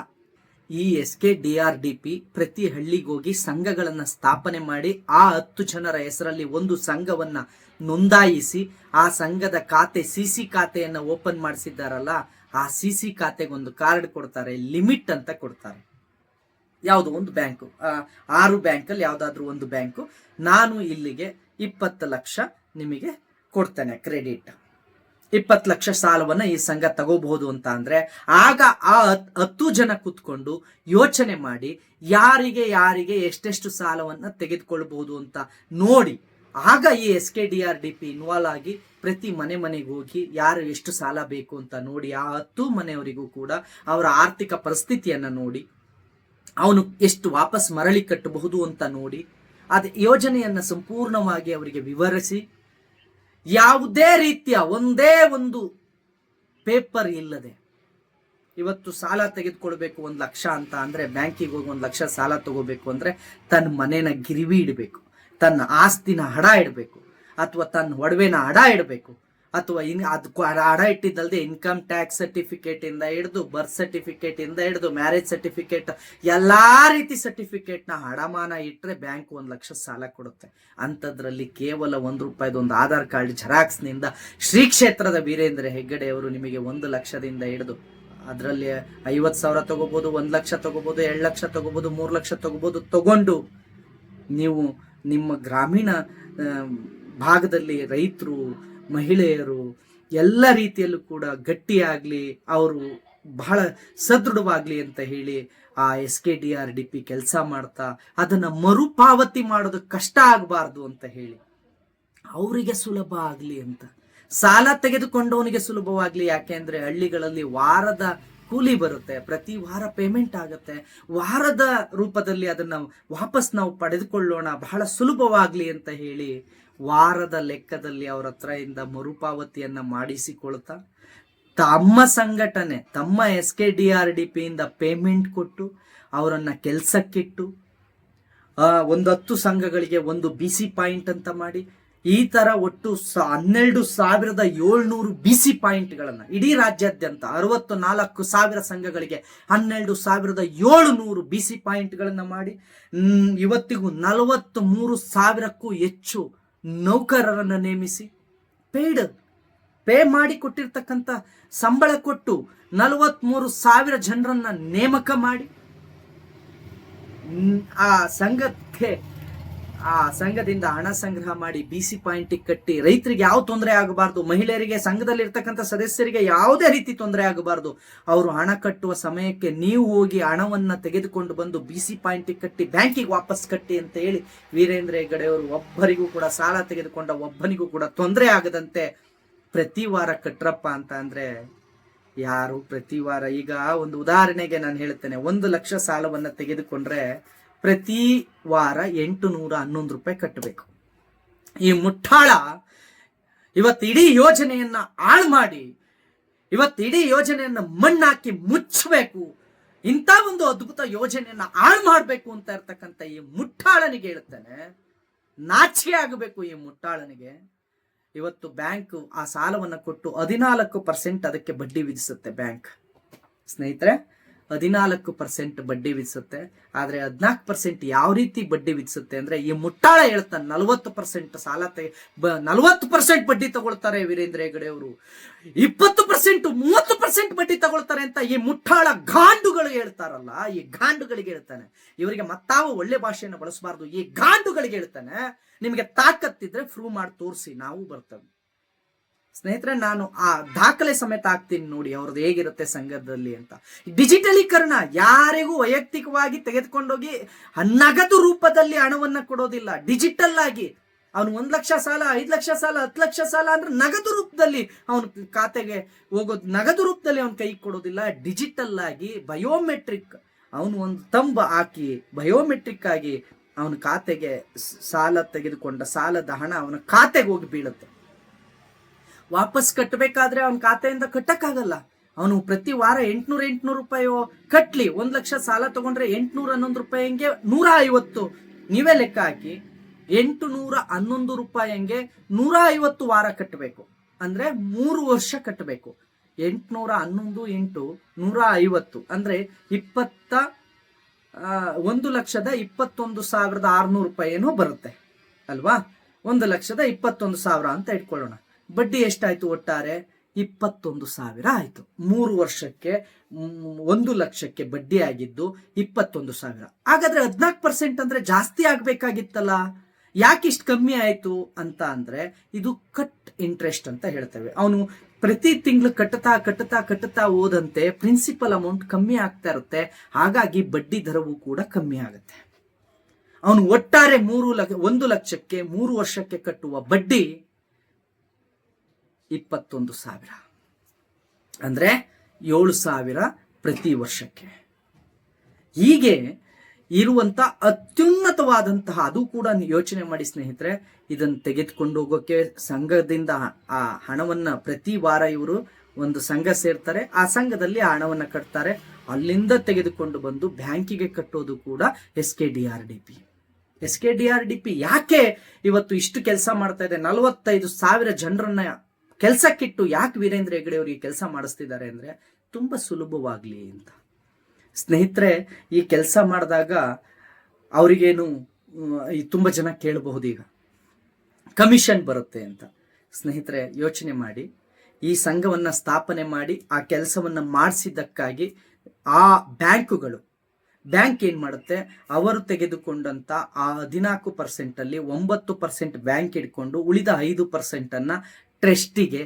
ಈ S K D R D P ಪ್ರತಿ ಹಳ್ಳಿಗೋಗಿ ಸಂಘಗಳನ್ನ ಸ್ಥಾಪನೆ ಮಾಡಿ, ಆ ಹತ್ತು ಜನರ ಹೆಸರಲ್ಲಿ ಒಂದು ಸಂಘವನ್ನ ನೋಂದಾಯಿಸಿ ಆ ಸಂಘದ ಖಾತೆ, ಸಿ ಸಿ ಖಾತೆಯನ್ನು ಓಪನ್ ಮಾಡಿಸಿದ್ದಾರಲ್ಲ, ಆ ಸಿ ಸಿ ಖಾತೆಗೊಂದು ಕಾರ್ಡ್ ಕೊಡ್ತಾರೆ, ಲಿಮಿಟ್ ಅಂತ ಕೊಡ್ತಾರೆ. ಯಾವುದು ಒಂದು ಬ್ಯಾಂಕು ಆರು ಬ್ಯಾಂಕಲ್ಲಿ ಯಾವುದಾದ್ರೂ ಒಂದು ಬ್ಯಾಂಕು, ನಾನು ಇಲ್ಲಿಗೆ ಇಪ್ಪತ್ತು ಲಕ್ಷ ನಿಮಗೆ ಕೊಡ್ತೇನೆ ಕ್ರೆಡಿಟ್. ಇಪ್ಪತ್ತು ಲಕ್ಷ ಸಾಲವನ್ನ ಈ ಸಂಘ ತಗೋಬಹುದು ಅಂತ ಅಂದ್ರೆ ಆಗ ಆ ಹತ್- ಹತ್ತು ಜನ ಕುತ್ಕೊಂಡು ಯೋಚನೆ ಮಾಡಿ, ಯಾರಿಗೆ ಯಾರಿಗೆ ಎಷ್ಟೆಷ್ಟು ಸಾಲವನ್ನ ತೆಗೆದುಕೊಳ್ಬಹುದು ಅಂತ ನೋಡಿ ಆಗ ಈ S K D R D P involve ಆಗಿ ಪ್ರತಿ ಮನೆ ಮನೆಗೆ ಹೋಗಿ ಯಾರು ಎಷ್ಟು ಸಾಲ ಬೇಕು ಅಂತ ನೋಡಿ ಆ ಹತ್ತು ಮನೆಯವರಿಗೂ ಕೂಡ ಅವರ ಆರ್ಥಿಕ ಪರಿಸ್ಥಿತಿಯನ್ನು ನೋಡಿ, ಅವನು ಎಷ್ಟು ವಾಪಸ್ ಮರಳಿ ಕಟ್ಟಬಹುದು ಅಂತ ನೋಡಿ, ಅದು ಯೋಜನೆಯನ್ನು ಸಂಪೂರ್ಣವಾಗಿ ಅವರಿಗೆ ವಿವರಿಸಿ, ಯಾವುದೇ ರೀತಿಯ ಒಂದೇ ಒಂದು ಪೇಪರ್ ಇಲ್ಲದೆ ಇವತ್ತು ಸಾಲ ತೆಗೆದುಕೊಳ್ಬೇಕು ಒಂದು ಲಕ್ಷ ಅಂತ ಅಂದರೆ ಬ್ಯಾಂಕಿಗೆ ಹೋಗಿ ಒಂದು ಲಕ್ಷ ಸಾಲ ತಗೋಬೇಕು ಅಂದ್ರೆ ತನ್ನ ಮನೇನ ಗಿರಿವಿ ಇಡಬೇಕು. ತನ್ನ ಆಸ್ತಿನ ಹಡ ಇಡಬೇಕು ಅಥವಾ ತನ್ನ ಒಡವೆನ ಹಡ ಇಡಬೇಕು ಅಥವಾ ಇನ್ ಅದು ಹಡ ಇಟ್ಟಿದ್ದಲ್ಲದೆ ಇನ್ಕಮ್ ಟ್ಯಾಕ್ಸ್ ಸರ್ಟಿಫಿಕೇಟ್ ಇಂದ ಹಿಡಿದು ಬರ್ತ್ ಸರ್ಟಿಫಿಕೇಟ್ ಇಂದ ಹಿಡಿದು ಮ್ಯಾರೇಜ್ ಸರ್ಟಿಫಿಕೇಟ್ ಎಲ್ಲಾ ರೀತಿ ಸರ್ಟಿಫಿಕೇಟ್ನ ಹಡಮಾನ ಇಟ್ಟರೆ ಬ್ಯಾಂಕ್ ಒಂದು ಲಕ್ಷ ಸಾಲ ಕೊಡುತ್ತೆ. ಅಂಥದ್ರಲ್ಲಿ ಕೇವಲ ಒಂದು ರೂಪಾಯಿದು ಒಂದು ಆಧಾರ್ ಕಾರ್ಡ್ ಜೆರಾಕ್ಸ್ನಿಂದ ಶ್ರೀ ಕ್ಷೇತ್ರದ ವೀರೇಂದ್ರ ಹೆಗ್ಗಡೆಯವರು ನಿಮಗೆ ಒಂದು ಲಕ್ಷದಿಂದ ಹಿಡಿದು ಅದರಲ್ಲಿ ಐವತ್ತು ಸಾವಿರ ತಗೋಬಹುದು ಒಂದು ಲಕ್ಷ ತಗೋಬಹುದು ಎರಡು ಲಕ್ಷ ತಗೋಬಹುದು ಮೂರು ಲಕ್ಷ ತಗೋಬಹುದು ತಗೊಂಡು ನೀವು ನಿಮ್ಮ ಗ್ರಾಮೀಣ ಭಾಗದಲ್ಲಿ ರೈತರು, ಮಹಿಳೆಯರು ಎಲ್ಲ ರೀತಿಯಲ್ಲೂ ಕೂಡ ಗಟ್ಟಿಯಾಗಲಿ ಅವರು ಬಹಳ ಸದೃಢವಾಗಲಿ ಅಂತ ಹೇಳಿ ಆ S K D R D P ಕೆಲಸ ಮಾಡ್ತಾ ಅದನ್ನು ಮರುಪಾವತಿ ಮಾಡೋದು ಕಷ್ಟ ಆಗಬಾರ್ದು ಅಂತ ಹೇಳಿ. ಅವರಿಗೆ ಸುಲಭ ಆಗಲಿ ಅಂತ. ಸಾಲ ತೆಗೆದುಕೊಂಡವನಿಗೆ ಸುಲಭವಾಗಲಿ ಯಾಕೆಂದ್ರೆ ಹಳ್ಳಿಗಳಲ್ಲಿ ವಾರದ ಕೂಲಿ ಬರುತ್ತೆ, ಪ್ರತಿ ವಾರ ಪೇಮೆಂಟ್ ಆಗುತ್ತೆ, ವಾರದ ರೂಪದಲ್ಲಿ ಅದನ್ನ ವಾಪಸ್ ನಾವು ಪಡೆದುಕೊಳ್ಳೋಣ, ಬಹಳ ಸುಲಭವಾಗಲಿ ಅಂತ ಹೇಳಿ ವಾರದ ಲೆಕ್ಕದಲ್ಲಿ ಅವರ ಹತ್ರ ಇಂದ ಮರುಪಾವತಿಯನ್ನ ಮಾಡಿಸಿಕೊಳ್ತಾ, ತಮ್ಮ ಸಂಘಟನೆ, ತಮ್ಮ S K D R D ಪಿಯಿಂದ payment ಕೊಟ್ಟು, ಅವರನ್ನು ಕೆಲಸಕ್ಕಿಟ್ಟು ಒಂದು ಹತ್ತು ಸಂಘಗಳಿಗೆ ಒಂದು ಬಿ ಸಿ ಪಾಯಿಂಟ್ ಅಂತ ಮಾಡಿ ಈ ತರ ಒಟ್ಟು ಹನ್ನೆರಡು ಸಾವಿರದ ಏಳ್ನೂರು ಬಿ ಸಿ ಪಾಯಿಂಟ್ಗಳನ್ನ ಇಡೀ ರಾಜ್ಯಾದ್ಯಂತ ಅರವತ್ತು ನಾಲ್ಕು ಸಾವಿರ ಸಂಘಗಳಿಗೆ ಹನ್ನೆರಡು ಸಾವಿರದ ಏಳುನೂರು ಬಿ ಸಿ ಪಾಯಿಂಟ್ಗಳನ್ನ ಮಾಡಿ ಇವತ್ತಿಗೂ ನಲವತ್ತು ಮೂರು ಸಾವಿರಕ್ಕೂ ಹೆಚ್ಚು ನೌಕರರನ್ನು ನೇಮಿಸಿ ಪೇಯ್ಡ್ ಪೇ ಮಾಡಿ ಕೊಟ್ಟಿರ್ತಕ್ಕಂಥ ಸಂಬಳ ಕೊಟ್ಟು ನಲವತ್ತ್ಮೂರು ಸಾವಿರ ಜನರನ್ನ ನೇಮಕ ಮಾಡಿ ಆ ಸಂಘಕ್ಕೆ ಆ ಸಂಘದಿಂದ ಹಣ ಸಂಗ್ರಹ ಮಾಡಿ ಬಿ ಸಿ ಪಾಯಿಂಟ್ ಕಟ್ಟಿ ರೈತರಿಗೆ ಯಾವ ತೊಂದರೆ ಆಗಬಾರ್ದು, ಮಹಿಳೆಯರಿಗೆ ಸಂಘದಲ್ಲಿ ಇರ್ತಕ್ಕಂಥ ಸದಸ್ಯರಿಗೆ ಯಾವುದೇ ರೀತಿ ತೊಂದರೆ ಆಗಬಾರ್ದು, ಅವರು ಹಣ ಕಟ್ಟುವ ಸಮಯಕ್ಕೆ ನೀವು ಹೋಗಿ ಹಣವನ್ನ ತೆಗೆದುಕೊಂಡು ಬಂದು ಬಿ ಸಿ ಪಾಯಿಂಟ್ ಕಟ್ಟಿ ಬ್ಯಾಂಕಿಗೆ ವಾಪಸ್ ಕಟ್ಟಿ ಅಂತ ಹೇಳಿ ವೀರೇಂದ್ರ ಹೆಗಡೆ ಅವರು ಒಬ್ಬರಿಗೂ ಕೂಡ ಸಾಲ ತೆಗೆದುಕೊಂಡ ಒಬ್ಬನಿಗೂ ಕೂಡ ತೊಂದರೆ ಆಗದಂತೆ ಪ್ರತಿ ವಾರ ಕಟ್ರಪ್ಪ ಅಂತ ಅಂದ್ರೆ ಯಾರು ಪ್ರತಿ ವಾರ? ಈಗ ಒಂದು ಉದಾಹರಣೆಗೆ ನಾನು ಹೇಳ್ತೇನೆ, ಒಂದು ಲಕ್ಷ ಸಾಲವನ್ನ ತೆಗೆದುಕೊಂಡ್ರೆ ಪ್ರತಿ ವಾರ ಎಂಟು ನೂರ ಹನ್ನೊಂದು ರೂಪಾಯಿ ಕಟ್ಟಬೇಕು. ಈ ಮುಟ್ಟಾಳ ಇವತ್ತು ಇಡೀ ಯೋಜನೆಯನ್ನ ಹಾಳು ಮಾಡಿ, ಇವತ್ತು ಇಡೀ ಯೋಜನೆಯನ್ನ ಮಣ್ಣಾಕಿ ಮುಚ್ಚಬೇಕು ಇಂಥ ಒಂದು ಅದ್ಭುತ ಯೋಜನೆಯನ್ನ ಹಾಳು ಮಾಡಬೇಕು ಅಂತ ಇರ್ತಕ್ಕಂಥ ಈ ಮುಟ್ಟಾಳನಿಗೆ ಹೇಳ್ತೇನೆ, ನಾಚಿಕೆ ಆಗಬೇಕು ಈ ಮುಟ್ಟಾಳನಿಗೆ ಇವತ್ತು ಬ್ಯಾಂಕ್ ಆ ಸಾಲವನ್ನು ಕೊಟ್ಟು ಹದಿನಾಲ್ಕು ಪರ್ಸೆಂಟ್ ಅದಕ್ಕೆ ಬಡ್ಡಿ ವಿಧಿಸುತ್ತೆ ಬ್ಯಾಂಕ್. ಸ್ನೇಹಿತರೆ ಹದಿನಾಲ್ಕು ಪರ್ಸೆಂಟ್ ಬಡ್ಡಿ ವಿಧಿಸುತ್ತೆ. ಆದ್ರೆ ಹದಿನಾಲ್ಕು ಪರ್ಸೆಂಟ್ ಯಾವ ರೀತಿ ಬಡ್ಡಿ ವಿಧಿಸುತ್ತೆ ಅಂದ್ರೆ ಈ ಮುಟ್ಟಾಳ ಹೇಳ್ತಾನೆ ನಲವತ್ತು ಪರ್ಸೆಂಟ್ ಸಾಲ ತೆಗೆ ನಲವತ್ತು ಪರ್ಸೆಂಟ್ ಬಡ್ಡಿ ತಗೊಳ್ತಾರೆ ವೀರೇಂದ್ರ ಹೆಗಡೆ ಅವರು. ಇಪ್ಪತ್ತು ಪರ್ಸೆಂಟ್ ಮೂವತ್ತು ಪರ್ಸೆಂಟ್ ಬಡ್ಡಿ ತಗೊಳ್ತಾರೆ ಅಂತ ಈ ಮುಟ್ಟಾಳ ಗಾಂಡುಗಳು ಹೇಳ್ತಾರಲ್ಲ, ಈ ಗಾಂಡುಗಳಿಗೆ ಹೇಳ್ತಾನೆ. ಇವರಿಗೆ ಮತ್ತಾವ ಒಳ್ಳೆ ಭಾಷೆಯನ್ನು ಬಳಸಬಾರ್ದು. ಈ ಗಾಂಡುಗಳಿಗೆ ಹೇಳ್ತಾನೆ, ನಿಮಗೆ ತಾಕತ್ತಿದ್ರೆ ಪ್ರೂವ್ ಮಾಡಿ ತೋರಿಸಿ, ನಾವು ಬರ್ತೇವೆ. ಸ್ನೇಹಿತರೆ, ನಾನು ಆ ದಾಖಲೆ ಸಮೇತ ಹಾಕ್ತೀನಿ ನೋಡಿ, ಅವ್ರದ್ದು ಹೇಗಿರುತ್ತೆ ಸಂಘದಲ್ಲಿ ಅಂತ. ಡಿಜಿಟಲೀಕರಣ ಯಾರಿಗೂ ವೈಯಕ್ತಿಕವಾಗಿ ತೆಗೆದುಕೊಂಡೋಗಿ ನಗದು ರೂಪದಲ್ಲಿ ಹಣವನ್ನು ಕೊಡೋದಿಲ್ಲ. ಡಿಜಿಟಲ್ ಆಗಿ ಅವನು ಒಂದ್ ಲಕ್ಷ ಸಾಲ, ಐದು ಲಕ್ಷ ಸಾಲ, ಹತ್ತು ಲಕ್ಷ ಸಾಲ ಅಂದ್ರೆ ನಗದು ರೂಪದಲ್ಲಿ ಅವನ ಖಾತೆಗೆ ಹೋಗೋದು, ನಗದು ರೂಪದಲ್ಲಿ ಅವನ ಕೈ ಕೊಡೋದಿಲ್ಲ. ಡಿಜಿಟಲ್ ಆಗಿ ಬಯೋಮೆಟ್ರಿಕ್ ಅವನು ಒಂದು ತಂಬ ಹಾಕಿ, ಬಯೋಮೆಟ್ರಿಕ್ ಆಗಿ ಅವನ ಖಾತೆಗೆ ಸಾಲ ತೆಗೆದುಕೊಂಡ ಸಾಲದ ಹಣ ಅವನ ಖಾತೆಗೆ ಹೋಗಿ ಬೀಳುತ್ತೆ. ವಾಪಸ್ ಕಟ್ಟಬೇಕಾದ್ರೆ ಅವನ ಖಾತೆಯಿಂದ ಕಟ್ಟಕ್ಕಾಗಲ್ಲ. ಅವನು ಪ್ರತಿ ವಾರ ಎಂಟ್ನೂರು ಎಂಟ್ನೂರು ರೂಪಾಯಿ ಕಟ್ಲಿ. ಒಂದ್ ಲಕ್ಷ ಸಾಲ ತಗೊಂಡ್ರೆ ಎಂಟ್ನೂರ ಹನ್ನೊಂದು ರೂಪಾಯಿ ಹಂಗೆ? ನೂರ ಐವತ್ತು. ನೀವೇ ಲೆಕ್ಕ ಹಾಕಿ. ಎಂಟು ನೂರ ಹನ್ನೊಂದು ರೂಪಾಯಿ ಹಂಗೆ? ನೂರ ಐವತ್ತು ವಾರ ಕಟ್ಟಬೇಕು. ಅಂದ್ರೆ ಮೂರು ವರ್ಷ ಕಟ್ಟಬೇಕು. ಎಂಟ್ನೂರ ಹನ್ನೊಂದು ಎಂಟು ನೂರ ಐವತ್ತು. ಅಂದ್ರೆ ಇಪ್ಪತ್ತ ಒಂದು ಲಕ್ಷದ ಇಪ್ಪತ್ತೊಂದು ಸಾವಿರದ ಆರ್ನೂರು ರೂಪಾಯಿ ಏನೋ ಬರುತ್ತೆ. ಅಲ್ವಾ? ಒಂದು ಲಕ್ಷದ ಇಪ್ಪತ್ತೊಂದು ಸಾವಿರ ಅಂತ ಇಟ್ಕೊಳ್ಳೋಣ. ಬಡ್ಡಿ ಎಷ್ಟಾಯ್ತು ಒಟ್ಟಾರೆ? ಇಪ್ಪತ್ತೊಂದು ಸಾವಿರ ಆಯ್ತು. ಮೂರು ವರ್ಷಕ್ಕೆ ಒಂದು ಲಕ್ಷಕ್ಕೆ ಬಡ್ಡಿ ಆಗಿದ್ದು ಇಪ್ಪತ್ತೊಂದು ಸಾವಿರ. ಹಾಗಾದ್ರೆ ಹದಿನಾಲ್ಕು ಪರ್ಸೆಂಟ್ ಅಂದ್ರೆ ಜಾಸ್ತಿ ಆಗಬೇಕಾಗಿತ್ತಲ್ಲ? ಯಾಕೆ ಇಷ್ಟು ಕಮ್ಮಿ ಆಯ್ತು ಅಂತ ಅಂದ್ರೆ ಇದು ಕಟ್ ಇಂಟ್ರೆಸ್ಟ್ ಅಂತ ಹೇಳ್ತೇವೆ. ಅವನು ಪ್ರತಿ ತಿಂಗಳು ಕಟ್ಟುತ್ತಾ ಕಟ್ಟುತ್ತಾ ಕಟ್ಟುತ್ತಾ ಹೋದಂತೆ ಪ್ರಿನ್ಸಿಪಲ್ ಅಮೌಂಟ್ ಕಮ್ಮಿ ಆಗ್ತಾ ಇರುತ್ತೆ. ಹಾಗಾಗಿ ಬಡ್ಡಿ ದರವು ಕೂಡ ಕಮ್ಮಿ ಆಗುತ್ತೆ. ಅವನು ಒಟ್ಟಾರೆ ಮೂರು ಲಕ್ಷ, ಒಂದು ಲಕ್ಷಕ್ಕೆ, ಮೂರು ವರ್ಷಕ್ಕೆ ಕಟ್ಟುವ ಬಡ್ಡಿ ಇಪ್ಪತ್ತೊಂದು ಸಾವಿರ. ಅಂದ್ರೆ ಏಳು ಸಾವಿರ ಪ್ರತಿ ವರ್ಷಕ್ಕೆ. ಹೀಗೆ ಇರುವಂತ ಅತ್ಯುನ್ನತವಾದಂತಹ ಅದು ಕೂಡ ಯೋಚನೆ ಮಾಡಿ ಸ್ನೇಹಿತರೆ ಇದನ್ನು ತೆಗೆದುಕೊಂಡು ಹೋಗೋಕೆ ಸಂಘದಿಂದ ಆ ಹಣವನ್ನ ಪ್ರತಿ ವಾರ ಇವರು ಒಂದು ಸಂಘ ಸೇರ್ತಾರೆ. ಆ ಸಂಘದಲ್ಲಿ ಆ ಹಣವನ್ನ ಕಟ್ತಾರೆ. ಅಲ್ಲಿಂದ ತೆಗೆದುಕೊಂಡು ಬಂದು ಬ್ಯಾಂಕಿಗೆ ಕಟ್ಟೋದು ಕೂಡ S K D R D P. S K D R D P ಯಾಕೆ ಇವತ್ತು ಇಷ್ಟು ಕೆಲಸ ಮಾಡ್ತಾ ಇದೆ? ನಲವತ್ತೈದು ಸಾವಿರ ಜನರನ್ನ ಕೆಲಸಕ್ಕಿಟ್ಟು ಯಾಕೆ ವೀರೇಂದ್ರ ಹೆಗಡೆ ಈ ಕೆಲಸ ಮಾಡಿಸ್ತಿದ್ದಾರೆ ಅಂದ್ರೆ ತುಂಬಾ ಸುಲಭವಾಗ್ಲಿ ಅಂತ. ಸ್ನೇಹಿತರೆ, ಈ ಕೆಲಸ ಮಾಡಿದಾಗ ಅವರಿಗೇನು, ಈ ತುಂಬ ಜನ ಕೇಳಬಹುದು ಈಗ ಕಮಿಷನ್ ಬರುತ್ತೆ ಅಂತ. ಸ್ನೇಹಿತರೆ, ಯೋಚನೆ ಮಾಡಿ. ಈ ಸಂಘವನ್ನ ಸ್ಥಾಪನೆ ಮಾಡಿ, ಆ ಕೆಲಸವನ್ನ ಮಾಡಿಸಿದ್ದಕ್ಕಾಗಿ ಆ ಬ್ಯಾಂಕುಗಳು, ಬ್ಯಾಂಕ್ ಏನ್ ಮಾಡುತ್ತೆ? ಅವರು ತೆಗೆದುಕೊಂಡಂಥ ಆ ಹದಿನಾಲ್ಕು ಪರ್ಸೆಂಟ್ ಅಲ್ಲಿ ಒಂಬತ್ತು ಪರ್ಸೆಂಟ್ ಬ್ಯಾಂಕ್ ಇಟ್ಕೊಂಡು ಉಳಿದ ಐದು ಪರ್ಸೆಂಟ್ ಅನ್ನ ಟ್ರಸ್ಟಿಗೆ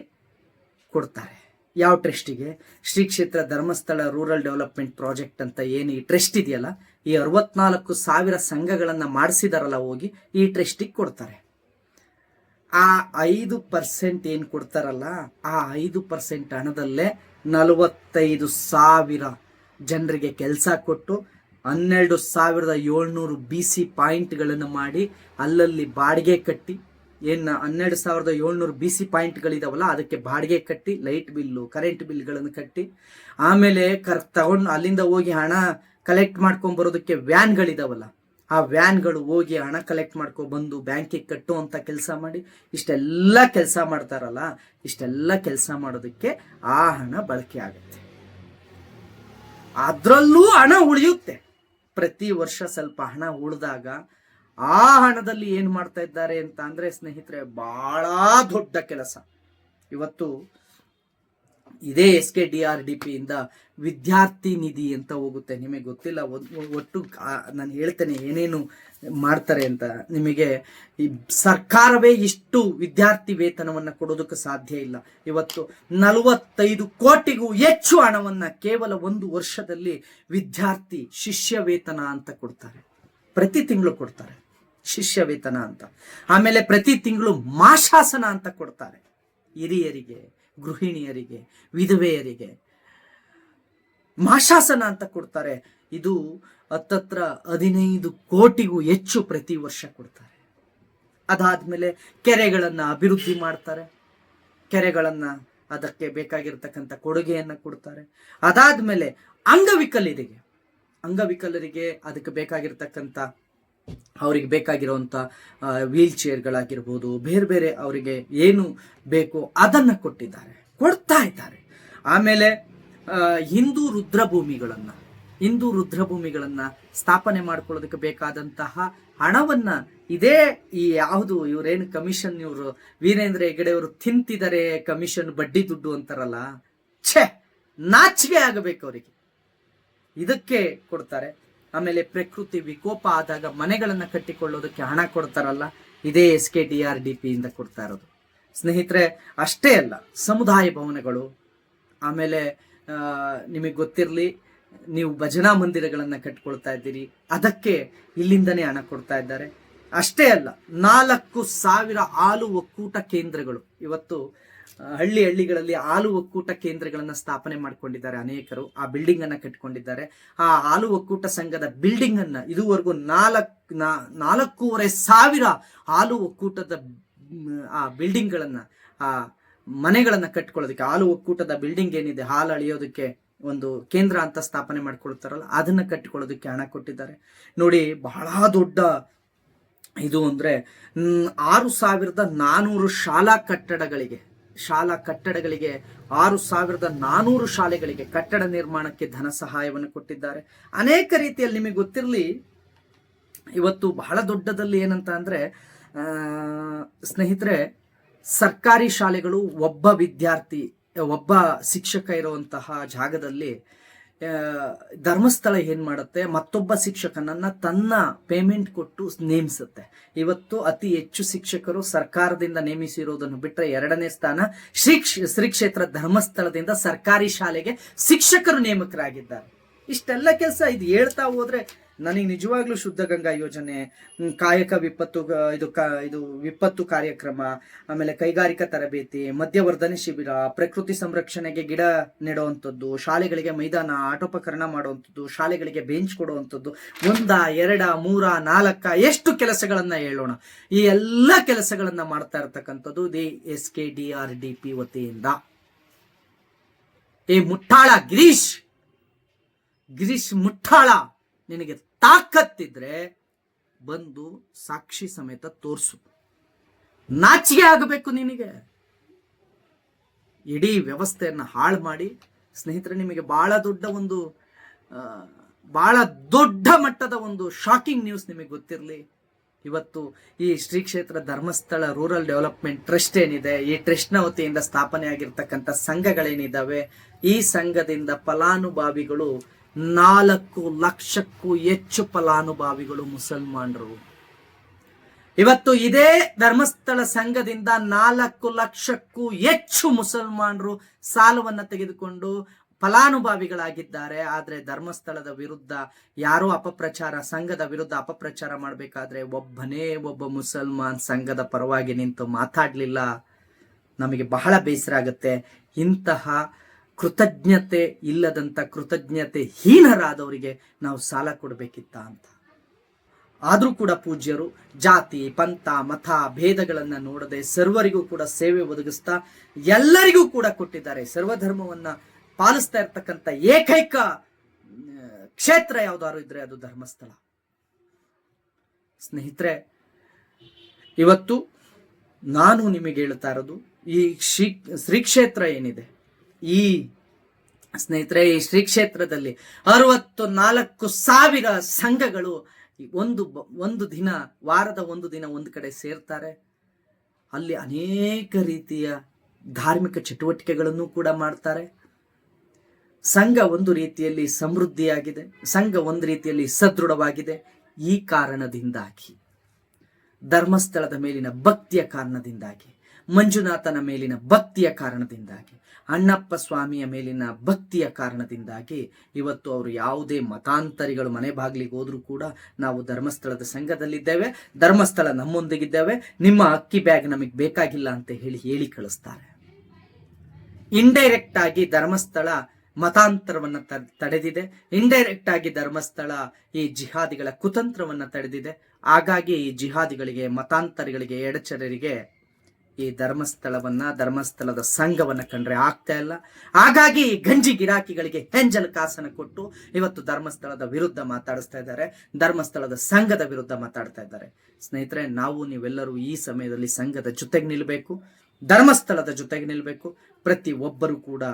ಕೊಡ್ತಾರೆ. ಯಾವ ಟ್ರಸ್ಟಿಗೆ? Shri Kshetra Dharmasthala rural development project ಅಂತ ಏನು ಈ ಟ್ರಸ್ಟ್ ಇದೆಯಲ್ಲ, ಈ ಅರವತ್ನಾಲ್ಕು ಸಾವಿರ ಸಂಘಗಳನ್ನು ಮಾಡಿಸಿದಾರಲ್ಲ ಹೋಗಿ ಈ ಟ್ರಸ್ಟಿಗೆ ಕೊಡ್ತಾರೆ. ಆ ಐದು ಪರ್ಸೆಂಟ್ ಏನು ಕೊಡ್ತಾರಲ್ಲ, ಆ ಐದು ಪರ್ಸೆಂಟ್ ಹಣದಲ್ಲೇ ನಲವತ್ತೈದು ಸಾವಿರ ಜನರಿಗೆ ಕೆಲಸ ಕೊಟ್ಟು ಹನ್ನೆರಡು ಸಾವಿರದ ಏಳ್ನೂರು ಬಿ ಸಿ ಪಾಯಿಂಟ್ಗಳನ್ನು ಮಾಡಿ ಅಲ್ಲಲ್ಲಿ ಬಾಡಿಗೆ ಕಟ್ಟಿ ಏನು ಹನ್ನೆರಡು ಸಾವಿರದ ಏಳ್ನೂರು ಬಿ ಸಿ ಪಾಯಿಂಟ್ಗಳಿದಾವಲ್ಲ, ಅದಕ್ಕೆ ಬಾಡಿಗೆ ಕಟ್ಟಿ, ಲೈಟ್ ಬಿಲ್ಲು, ಕರೆಂಟ್ ಬಿಲ್ಗಳನ್ನು ಕಟ್ಟಿ, ಆಮೇಲೆ ಕರ್, ತಗೊಂಡು ಅಲ್ಲಿಂದ ಹೋಗಿ ಹಣ ಕಲೆಕ್ಟ್ ಮಾಡ್ಕೊಂಬರೋದಕ್ಕೆ ವ್ಯಾನ್ಗಳಿದಾವಲ್ಲ, ಆ ವ್ಯಾನ್ಗಳು ಹೋಗಿ ಹಣ ಕಲೆಕ್ಟ್ ಮಾಡ್ಕೊ ಬಂದು ಬ್ಯಾಂಕಿಗೆ ಕಟ್ಟುವಂತ ಕೆಲಸ ಮಾಡಿ, ಇಷ್ಟೆಲ್ಲ ಕೆಲಸ ಮಾಡ್ತಾರಲ್ಲ, ಇಷ್ಟೆಲ್ಲ ಕೆಲಸ ಮಾಡೋದಕ್ಕೆ ಆ ಹಣ ಬಳಕೆ ಆಗುತ್ತೆ. ಅದರಲ್ಲೂ ಹಣ ಉಳಿಯುತ್ತೆ. ಪ್ರತಿ ವರ್ಷ ಸ್ವಲ್ಪ ಹಣ ಉಳಿದಾಗ ಆ ಹಣದಲ್ಲಿ ಏನು ಮಾಡ್ತಾ ಇದ್ದಾರೆ ಅಂತ ಅಂದ್ರೆ ಸ್ನೇಹಿತರೆ ಬಹಳ ದೊಡ್ಡ ಕೆಲಸ. ಇವತ್ತು ಇದೇ S K D R D P ಇಂದ ವಿದ್ಯಾರ್ಥಿ ನಿಧಿ ಅಂತ ಹೋಗುತ್ತೆ. ನಿಮಗೆ ಗೊತ್ತಿಲ್ಲ ಒಟ್ಟು ನಾನು ಹೇಳ್ತೇನೆ ಏನೇನು ಮಾಡ್ತಾರೆ ಅಂತ. ನಿಮಗೆ ಈ ಸರ್ಕಾರವೇ ಇಷ್ಟು ವಿದ್ಯಾರ್ಥಿ ವೇತನವನ್ನು ಕೊಡೋದಕ್ಕೆ ಸಾಧ್ಯ ಇಲ್ಲ. ಇವತ್ತು ನಲವತ್ತೈದು ಕೋಟಿಗೂ ಹೆಚ್ಚು ಹಣವನ್ನು ಕೇವಲ ಒಂದು ವರ್ಷದಲ್ಲಿ ವಿದ್ಯಾರ್ಥಿ ಶಿಷ್ಯ ವೇತನ ಅಂತ ಕೊಡ್ತಾರೆ. ಪ್ರತಿ ತಿಂಗಳು ಕೊಡ್ತಾರೆ. ಶಿಷ್ಯ ವೇತನ ಅಂತ. ಆಮೇಲೆ ಪ್ರತಿ ತಿಂಗಳು ಮಾಶಾಸನ ಅಂತ ಕೊಡ್ತಾರೆ. ಹಿರಿಯರಿಗೆ, ಗೃಹಿಣಿಯರಿಗೆ, ವಿಧವೆಯರಿಗೆ. ಮಾಶಾಸನ ಅಂತ ಕೊಡ್ತಾರೆ. ಇದು ಹತ್ತತ್ರ ಹದಿನೈದು ಕೋಟಿಗೂ ಹೆಚ್ಚು ಪ್ರತಿ ವರ್ಷ ಕೊಡ್ತಾರೆ. ಅದಾದ್ಮೇಲೆ ಕೆರೆಗಳನ್ನು ಅಭಿವೃದ್ಧಿ ಮಾಡ್ತಾರೆ. ಕೆರೆಗಳನ್ನು ಅದಕ್ಕೆ ಬೇಕಾಗಿರ್ತಕ್ಕಂಥ ಕೊಡುಗೆಯನ್ನ ಕೊಡ್ತಾರೆ. ಅದಾದ್ಮೇಲೆ ಅಂಗವಿಕಲರಿಗೆ. ಅಂಗವಿಕಲರಿಗೆ ಅದಕ್ಕೆ ಬೇಕಾಗಿರ್ತಕ್ಕಂಥ ಅವರಿಗೆ ಬೇಕಾಗಿರುವಂಥ ವೀಲ್ ಚೇರ್ಗಳಾಗಿರ್ಬೋದು ಬೇರೆ ಬೇರೆ ಅವರಿಗೆ ಏನು ಬೇಕೋ ಅದನ್ನು ಕೊಟ್ಟಿದ್ದಾರೆ, ಕೊಡ್ತಾ ಇದ್ದಾರೆ. ಆಮೇಲೆ ಹಿಂದೂ ರುದ್ರಭೂಮಿಗಳನ್ನು ಹಿಂದೂ ರುದ್ರಭೂಮಿಗಳನ್ನು ಸ್ಥಾಪನೆ ಮಾಡ್ಕೊಳ್ಳೋದಕ್ಕೆ ಬೇಕಾದಂತಹ ಹಣವನ್ನ ಇದೇ ಈ ಯಾವುದು ಇವರೇನು ಕಮಿಷನ್ ಇವರು, ವೀರೇಂದ್ರ ಹೆಗಡೆ ಅವರು ತಿಂತಿದ್ದಾರೆ ಕಮಿಷನ್ ಬಡ್ಡಿ ದುಡ್ಡು ಅಂತಾರಲ್ಲ, ಛೇ, ನಾಚಿಕೆ ಆಗಬೇಕು ಅವರಿಗೆ. ಇದಕ್ಕೆ ಕೊಡ್ತಾರೆ. ಆಮೇಲೆ ಪ್ರಕೃತಿ ವಿಕೋಪ ಆದಾಗ ಮನೆಗಳನ್ನು ಕಟ್ಟಿಕೊಳ್ಳೋದಕ್ಕೆ ಹಣ ಕೊಡ್ತಾರಲ್ಲ, ಇದೇ S K D R D P ಇಂದ ಕೊಡ್ತಾ ಇರೋದು. ಸ್ನೇಹಿತರೆ, ಅಷ್ಟೇ ಅಲ್ಲ, ಸಮುದಾಯ ಭವನಗಳು, ಆಮೇಲೆ ನಿಮಗೆ ಗೊತ್ತಿರಲಿ, ನೀವು ಭಜನಾ ಮಂದಿರಗಳನ್ನು ಕಟ್ಕೊಳ್ತಾ ಇದ್ದೀರಿ, ಅದಕ್ಕೆ ಇಲ್ಲಿಂದನೇ ಹಣ ಕೊಡ್ತಾ ಇದ್ದಾರೆ. ಅಷ್ಟೇ ಅಲ್ಲ, ನಾಲ್ಕು ಸಾವಿರ ಹಾಲು ಒಕ್ಕೂಟ ಕೇಂದ್ರಗಳು. ಇವತ್ತು ಹಳ್ಳಿ ಹಳ್ಳಿಗಳಲ್ಲಿ ಹಾಲು ಒಕ್ಕೂಟ ಕೇಂದ್ರಗಳನ್ನು ಸ್ಥಾಪನೆ ಮಾಡ್ಕೊಂಡಿದ್ದಾರೆ ಅನೇಕರು. ಆ ಬಿಲ್ಡಿಂಗ್ ಅನ್ನ ಕಟ್ಕೊಂಡಿದ್ದಾರೆ ಆ ಹಾಲು ಒಕ್ಕೂಟ ಸಂಘದ ಬಿಲ್ಡಿಂಗ್ ಅನ್ನ ಇದುವರೆಗೂ ನಾಲ್ಕು ನಾಲ್ಕೂವರೆ ಸಾವಿರ ಹಾಲು ಒಕ್ಕೂಟದ ಆ ಬಿಲ್ಡಿಂಗ್ ಗಳನ್ನ ಆ, ಮನೆಗಳನ್ನ ಕಟ್ಕೊಳ್ಳೋದಕ್ಕೆ ಹಾಲು ಒಕ್ಕೂಟದ ಬಿಲ್ಡಿಂಗ್ ಏನಿದೆ, ಹಾಲು ಅಳಿಯೋದಕ್ಕೆ ಒಂದು ಕೇಂದ್ರ ಅಂತ ಸ್ಥಾಪನೆ ಮಾಡ್ಕೊಳ್ತಾರಲ್ಲ, ಅದನ್ನ ಕಟ್ಟಿಕೊಳ್ಳೋದಕ್ಕೆ ಹಣ ಕೊಟ್ಟಿದ್ದಾರೆ. ನೋಡಿ, ಬಹಳ ದೊಡ್ಡ ಇದು ಅಂದ್ರೆ ಆರು ಸಾವಿರದ ನಾನೂರು ಶಾಲಾ ಕಟ್ಟಡಗಳಿಗೆ ಶಾಲಾ ಕಟ್ಟಡಗಳಿಗೆ, ಆರು ಸಾವಿರದ ನಾನೂರು ಶಾಲೆಗಳಿಗೆ ಕಟ್ಟಡ ನಿರ್ಮಾಣಕ್ಕೆ ಧನ ಸಹಾಯವನ್ನು ಕೊಟ್ಟಿದ್ದಾರೆ. ಅನೇಕ ರೀತಿಯಲ್ಲಿ ನಿಮಗೆ ಗೊತ್ತಿರಲಿ, ಇವತ್ತು ಬಹಳ ದೊಡ್ಡದಲ್ಲಿ ಏನಂತ ಅಂದರೆ ಸ್ನೇಹಿತರೆ, ಸರ್ಕಾರಿ ಶಾಲೆಗಳು ಒಬ್ಬ ವಿದ್ಯಾರ್ಥಿ, ಒಬ್ಬ ಶಿಕ್ಷಕ ಇರುವಂತಹ ಜಾಗದಲ್ಲಿ ಧರ್ಮಸ್ಥಳ ಏನ್ ಮಾಡುತ್ತೆ? ಮತ್ತೊಬ್ಬ ಶಿಕ್ಷಕನನ್ನ ತನ್ನ ಪೇಮೆಂಟ್ ಕೊಟ್ಟು ನೇಮಿಸುತ್ತೆ. ಇವತ್ತು ಅತಿ ಹೆಚ್ಚು ಶಿಕ್ಷಕರು ಸರ್ಕಾರದಿಂದ ನೇಮಿಸಿರುವುದನ್ನು ಬಿಟ್ಟರೆ ಎರಡನೇ ಸ್ಥಾನ ಶ್ರೀ ಶ್ರೀ ಕ್ಷೇತ್ರ ಧರ್ಮಸ್ಥಳದಿಂದ ಸರ್ಕಾರಿ ಶಾಲೆಗೆ ಶಿಕ್ಷಕರು ನೇಮಕರಾಗಿದ್ದಾರೆ. ಇಷ್ಟೆಲ್ಲ ಕೆಲಸ ಇದು ಹೇಳ್ತಾ ಹೋದ್ರೆ ನನಗೆ ನಿಜವಾಗ್ಲೂ ಶುದ್ಧ ಗಂಗಾ ಯೋಜನೆ ಕಾಯಕ ವಿಪತ್ತು ಇದು ಕ, ಇದು ವಿಪತ್ತು ಕಾರ್ಯಕ್ರಮ, ಆಮೇಲೆ ಕೈಗಾರಿಕಾ ತರಬೇತಿ ಮಧ್ಯವರ್ಧನೆ ಶಿಬಿರ, ಪ್ರಕೃತಿ ಸಂರಕ್ಷಣೆಗೆ ಗಿಡ ನೆಡುವಂಥದ್ದು, ಶಾಲೆಗಳಿಗೆ ಮೈದಾನ, ಆಟೋಪಕರಣ ಮಾಡುವಂಥದ್ದು, ಶಾಲೆಗಳಿಗೆ ಬೆಂಚ್ ಕೊಡುವಂಥದ್ದು, ಒಂದ, ಎರಡ, ಮೂರ, ನಾಲ್ಕ, ಎಷ್ಟು ಕೆಲಸಗಳನ್ನ ಹೇಳೋಣ. ಈ ಎಲ್ಲ ಕೆಲಸಗಳನ್ನ ಮಾಡ್ತಾ ಇರತಕ್ಕಂಥದ್ದು the S K D R D P ವತಿಯಿಂದ. ಏ ಮುಟ್ಟಾಳ, ಗಿರೀಶ್! ಗಿರೀಶ್ ಮುಟ್ಟಾಳ, ನಿನಗೆ ತಾಕತ್ತಿದ್ರೆ ಬಂದು ಸಾಕ್ಷಿ ಸಮೇತ ತೋರ್ಸು. ನಾಚಿಗೆ ಆಗಬೇಕು ನಿನಗೆ. ಇಡೀ ವ್ಯವಸ್ಥೆಯನ್ನು ಹಾಳು ಮಾಡಿ ಸ್ನೇಹಿತರೆ, ನಿಮಗೆ ಬಹಳ ದೊಡ್ಡ ಒಂದು ಬಹಳ ದೊಡ್ಡ ಮಟ್ಟದ ಒಂದು ಶಾಕಿಂಗ್ ನ್ಯೂಸ್ ನಿಮಗೆ ಗೊತ್ತಿರಲಿ. ಇವತ್ತು ಈ Shri Kshetra Dharmasthala rural development trust ಏನಿದೆ, ಈ ಟ್ರಸ್ಟ್ನ ವತಿಯಿಂದ ಸ್ಥಾಪನೆ ಆಗಿರ್ತಕ್ಕಂಥ ಸಂಘಗಳೇನಿದ್ದಾವೆ ಈ ಸಂಘದಿಂದ ಫಲಾನುಭವಿಗಳು ನಾಲ್ಕು ಲಕ್ಷಕ್ಕೂ ಹೆಚ್ಚು ಫಲಾನುಭವಿಗಳು ಮುಸಲ್ಮಾನರು. ಇವತ್ತು ಇದೇ ಧರ್ಮಸ್ಥಳ ಸಂಘದಿಂದ ನಾಲ್ಕು ಲಕ್ಷಕ್ಕೂ ಹೆಚ್ಚು ಮುಸಲ್ಮಾನರು ಸಾಲವನ್ನ ತೆಗೆದುಕೊಂಡು ಫಲಾನುಭವಿಗಳಾಗಿದ್ದಾರೆ. ಆದರೆ ಧರ್ಮಸ್ಥಳದ ವಿರುದ್ಧ ಯಾರೋ ಅಪಪ್ರಚಾರ, ಸಂಘದ ವಿರುದ್ಧ ಅಪಪ್ರಚಾರ ಮಾಡಬೇಕಾದ್ರೆ ಒಬ್ಬನೇ ಒಬ್ಬ ಮುಸಲ್ಮಾನ್ ಸಂಘದ ಪರವಾಗಿ ನಿಂತು ಮಾತಾಡಲಿಲ್ಲ. ನಮಗೆ ಬಹಳ ಬೇಸರ ಆಗುತ್ತೆ ಇಂತಹ ಕೃತಜ್ಞತೆ ಇಲ್ಲದಂಥ ಕೃತಜ್ಞತೆ ಹೀನರಾದವರಿಗೆ ನಾವು ಸಾಲ ಕೊಡಬೇಕಿತ್ತ ಅಂತ. ಆದರೂ ಕೂಡ ಪೂಜ್ಯರು, ಜಾತಿ, ಪಂಥ, ಮತ, ಭೇದಗಳನ್ನು ನೋಡದೆ ಸರ್ವರಿಗೂ ಕೂಡ ಸೇವೆ ಒದಗಿಸ್ತಾ ಎಲ್ಲರಿಗೂ ಕೂಡ ಕೊಟ್ಟಿದ್ದಾರೆ. ಸರ್ವಧರ್ಮವನ್ನು ಪಾಲಿಸ್ತಾ ಇರ್ತಕ್ಕಂಥ ಏಕೈಕ ಕ್ಷೇತ್ರ ಯಾವ್ದಾದ್ರು ಇದ್ರೆ ಅದು ಧರ್ಮಸ್ಥಳ. ಸ್ನೇಹಿತರೆ, ಇವತ್ತು ನಾನು ನಿಮಗೆ ಹೇಳ್ತಾ ಇರೋದು ಈ ಶ್ರೀ ಶ್ರೀ ಕ್ಷೇತ್ರ ಏನಿದೆ? ಈ ಸ್ನೇಹಿತರೆ, ಈ ಶ್ರೀ ಕ್ಷೇತ್ರದಲ್ಲಿ ಅರವತ್ತು ನಾಲ್ಕು ಸಾವಿರ ಸಂಘಗಳು ಒಂದು ಒಂದು ದಿನ, ವಾರದ ಒಂದು ದಿನ ಒಂದು ಕಡೆ ಸೇರ್ತಾರೆ. ಅಲ್ಲಿ ಅನೇಕ ರೀತಿಯ ಧಾರ್ಮಿಕ ಚಟುವಟಿಕೆಗಳನ್ನು ಕೂಡ ಮಾಡ್ತಾರೆ. ಸಂಘ ಒಂದು ರೀತಿಯಲ್ಲಿ ಸಮೃದ್ಧಿಯಾಗಿದೆ. ಸಂಘ ಒಂದು ರೀತಿಯಲ್ಲಿ ಸದೃಢವಾಗಿದೆ. ಈ ಕಾರಣದಿಂದಾಗಿ, ಧರ್ಮಸ್ಥಳದ ಮೇಲಿನ ಭಕ್ತಿಯ ಕಾರಣದಿಂದಾಗಿ. ಮಂಜುನಾಥನ ಮೇಲಿನ ಭಕ್ತಿಯ ಕಾರಣದಿಂದಾಗಿ, ಅಣ್ಣಪ್ಪ ಸ್ವಾಮಿಯ ಮೇಲಿನ ಭಕ್ತಿಯ ಕಾರಣದಿಂದಾಗಿ ಇವತ್ತು ಅವರು ಯಾವುದೇ ಮತಾಂತರಿಗಳು ಮನೆ ಬಾಗಿಲಿಗೆ ಹೋದ್ರೂ ಕೂಡ ನಾವು ಧರ್ಮಸ್ಥಳದ ಸಂಘದಲ್ಲಿದ್ದೇವೆ, ಧರ್ಮಸ್ಥಳ ನಮ್ಮೊಂದಿಗಿದ್ದೇವೆ, ನಿಮ್ಮ ಅಕ್ಕಿ ಬ್ಯಾಗ್ ನಮಗೆ ಬೇಕಾಗಿಲ್ಲ ಅಂತ ಹೇಳಿ ಹೇಳಿ ಕಳಿಸ್ತಾರೆ. ಇಂಡೈರೆಕ್ಟ್ ಆಗಿ ಧರ್ಮಸ್ಥಳ ಮತಾಂತರವನ್ನ ತಡೆದಿದೆ. ಇಂಡೈರೆಕ್ಟ್ ಆಗಿ ಧರ್ಮಸ್ಥಳ ಈ ಜಿಹಾದಿಗಳ ಕುತಂತ್ರವನ್ನು ತಡೆದಿದೆ. ಹಾಗಾಗಿ ಈ ಜಿಹಾದಿಗಳಿಗೆ ಮತಾಂತರಿಗಳಿಗೆ, ಎಡಚರರಿಗೆ ಈ ಧರ್ಮಸ್ಥಳವನ್ನ, ಧರ್ಮಸ್ಥಳದ ಸಂಘವನ್ನ ಕಂಡ್ರೆ ಆಗ್ತಾ ಇಲ್ಲ. ಹಾಗಾಗಿ ಗಂಜಿ ಗಿರಾಕಿಗಳಿಗೆ ಹೆಂಜಲ್ ಕಾಸನ ಕೊಟ್ಟು ಇವತ್ತು ಧರ್ಮಸ್ಥಳದ ವಿರುದ್ಧ ಮಾತಾಡಿಸ್ತಾ ಇದ್ದಾರೆ. ಧರ್ಮಸ್ಥಳದ ಸಂಘದ ವಿರುದ್ಧ ಮಾತಾಡ್ತಾ ಇದ್ದಾರೆ. ಸ್ನೇಹಿತರೆ, ನಾವು ನೀವೆಲ್ಲರೂ ಈ ಸಮಯದಲ್ಲಿ ಸಂಘದ ಜೊತೆಗೆ ನಿಲ್ಲಬೇಕು ಧರ್ಮಸ್ಥಳದ ಜೊತೆಗೆ ನಿಲ್ಲಬೇಕು ಪ್ರತಿ ಒಬ್ಬರು ಕೂಡ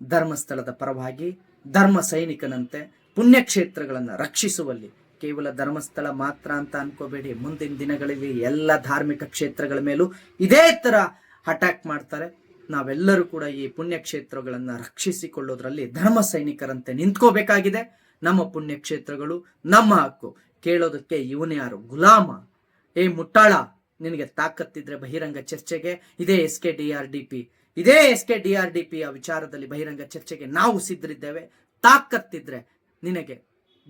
ಧರ್ಮಸ್ಥಳದ ಪರವಾಗಿ ಧರ್ಮ ಸೈನಿಕನಂತೆ ಪುಣ್ಯಕ್ಷೇತ್ರಗಳನ್ನು ರಕ್ಷಿಸುವಲ್ಲಿ ಕೇವಲ ಧರ್ಮಸ್ಥಳ ಮಾತ್ರ ಅಂತ ಅನ್ಕೋಬೇಡಿ. ಮುಂದಿನ ದಿನಗಳಲ್ಲಿ ಎಲ್ಲ ಧಾರ್ಮಿಕ ಕ್ಷೇತ್ರಗಳ ಮೇಲೂ ಇದೇ ತರ ಅಟ್ಯಾಕ್ ಮಾಡ್ತಾರೆ. ನಾವೆಲ್ಲರೂ ಕೂಡ ಈ ಪುಣ್ಯಕ್ಷೇತ್ರಗಳನ್ನ ರಕ್ಷಿಸಿಕೊಳ್ಳೋದ್ರಲ್ಲಿ ಧರ್ಮ ಸೈನಿಕರಂತೆ ನಿಂತ್ಕೋಬೇಕಾಗಿದೆ. ನಮ್ಮ ಪುಣ್ಯಕ್ಷೇತ್ರಗಳು, ನಮ್ಮ ಹಕ್ಕು. ಕೇಳೋದಕ್ಕೆ ಇವನೇ ಯಾರು? ಗುಲಾಮ. ಏ ಮುಟ್ಟಾಳ, ನಿನಗೆ ತಾಕತ್ತಿದ್ರೆ ಬಹಿರಂಗ ಚರ್ಚೆಗೆ. ಇದೇ S K D R D P. ಇದೇ S K D R D ಪಿಯ ವಿಚಾರದಲ್ಲಿ ಬಹಿರಂಗ ಚರ್ಚೆಗೆ ನಾವು ಸಿದ್ಧರಿದ್ದೇವೆ. ತಾಕತ್ತಿದ್ರೆ ನಿನಗೆ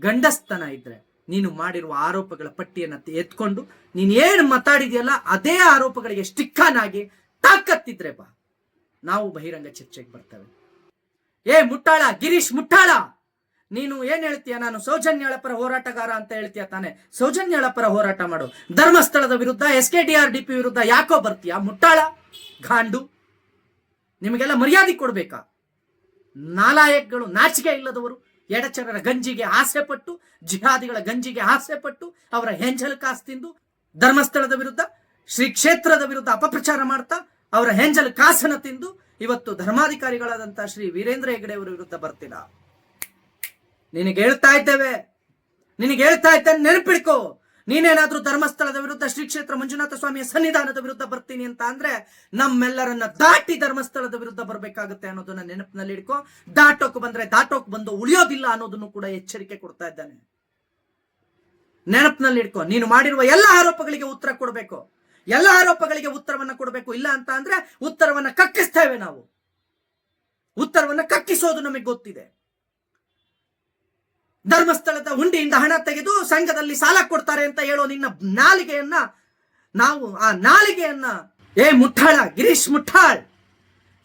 ಗಂಡಸ್ತನ ಇದ್ರೆ ನೀನು ಮಾಡಿರುವ ಆರೋಪಗಳ ಪಟ್ಟಿಯನ್ನು ಎತ್ಕೊಂಡು, ನೀನ್ ಏನು ಮಾತಾಡಿದೆಯಲ್ಲ ಅದೇ ಆರೋಪಗಳಿಗೆ ಸ್ಟಿಕ್ಕನ್ ಆಗಿ ತಾಕತ್ತಿದ್ರೆ ಬಾ. ನಾವು ಬಹಿರಂಗ ಚರ್ಚೆಗೆ ಬರ್ತೇವೆ. ಏ ಮುಟ್ಟಾಳ, ಗಿರೀಶ್ ಮುಟ್ಟಾಳ! ನೀನು ಏನ್ ಹೇಳ್ತೀಯ? ನಾನು ಸೌಜನ್ಯಳ ಪರ ಹೋರಾಟಗಾರ ಅಂತ ಹೇಳ್ತೀಯ ತಾನೆ. ಸೌಜನ್ಯಳ ಪರ ಹೋರಾಟ ಮಾಡು. ಧರ್ಮಸ್ಥಳದ ವಿರುದ್ಧ, S K D R D P ವಿರುದ್ಧ ಯಾಕೋ ಬರ್ತೀಯ? ಮುಟ್ಟಾಳ? ಗಾಂಡು ನಿಮಗೆಲ್ಲ ಮರ್ಯಾದೆ ಕೊಡ್ಬೇಕಾ? ನಾಲಾಯಕ್ಗಳು ನಾಚಿಕೆ ಇಲ್ಲದವರು ಎಡಚರರ ಗಂಜಿಗೆ ಆಸೆ ಪಟ್ಟು ಜಿಹಾದಿಗಳ ಗಂಜಿಗೆ ಆಸೆ ಪಟ್ಟು ಅವರ ಹೆಂಜಲ್ ಕಾಸು ತಿಂದು ಧರ್ಮಸ್ಥಳದ ವಿರುದ್ಧ, ಶ್ರೀ ಕ್ಷೇತ್ರದ ವಿರುದ್ಧ ಅಪಪ್ರಚಾರ ಮಾಡ್ತಾ ಅವರ ಹೆಂಜಲ್ ಕಾಸನ ತಿಂದು ಇವತ್ತು ಧರ್ಮಾಧಿಕಾರಿಗಳಾದಂತಹ ಶ್ರೀ ವೀರೇಂದ್ರ ಹೆಗಡೆ ಅವರ ವಿರುದ್ಧ ಬರ್ತಿಲ್ಲ. ನಿನಗೆ ಹೇಳ್ತಾ ಇದ್ದೇವೆ. ನಿನಗೆ ಹೇಳ್ತಾ ಇದ್ದೇನೆ, ನೆನಪಿಡ್ಕೋ. ನೀನೇನಾದ್ರೂ ಧರ್ಮಸ್ಥಳದ ವಿರುದ್ಧ, ಶ್ರೀ ಕ್ಷೇತ್ರ ಮಂಜುನಾಥ ಸ್ವಾಮಿಯ ಸನ್ನಿಧಾನದ ವಿರುದ್ಧ ಬರ್ತೀನಿ ಅಂತ ಅಂದ್ರೆ ನಮ್ಮೆಲ್ಲರನ್ನ ದಾಟಿ ಧರ್ಮಸ್ಥಳದ ವಿರುದ್ಧ ಬರಬೇಕಾಗುತ್ತೆ ಅನ್ನೋದನ್ನ ನೆನಪಿನಲ್ಲಿ ಇಡ್ಕೋ. ದಾಟೋಕ್ ಬಂದ್ರೆ ದಾಟೋಕ್ ಬಂದು ಉಳಿಯೋದಿಲ್ಲ ಅನ್ನೋದನ್ನು ಕೂಡ ಎಚ್ಚರಿಕೆ ಕೊಡ್ತಾ ಇದ್ದಾನೆ. ನೆನಪಿನಲ್ಲಿ ಇಡ್ಕೋ ನೀನು ಮಾಡಿರುವ ಎಲ್ಲ ಆರೋಪಗಳಿಗೆ ಉತ್ತರ ಕೊಡಬೇಕು. ಎಲ್ಲ ಆರೋಪಗಳಿಗೆ ಉತ್ತರವನ್ನ ಕೊಡಬೇಕು. ಇಲ್ಲ ಅಂತ ಅಂದ್ರೆ ಉತ್ತರವನ್ನ ಕಕ್ಕಿಸ್ತೇವೆ ನಾವು. ಉತ್ತರವನ್ನ ಕಕ್ಕಿಸೋದು ನಮಗೆ ಗೊತ್ತಿದೆ. ಧರ್ಮಸ್ಥಳದ ಹುಂಡಿಯಿಂದ ಹಣ ತೆಗೆದು ಸಂಘದಲ್ಲಿ ಸಾಲ ಕೊಡ್ತಾರೆ ಅಂತ ಹೇಳೋ ನಿನ್ನ ನಾಲಿಗೆಯನ್ನ ನಾವು ಆ ನಾಲಿಗೆಯನ್ನ ಏ ಮುಠಾಳ, ಗಿರೀಶ್ ಮುಠಾಳ್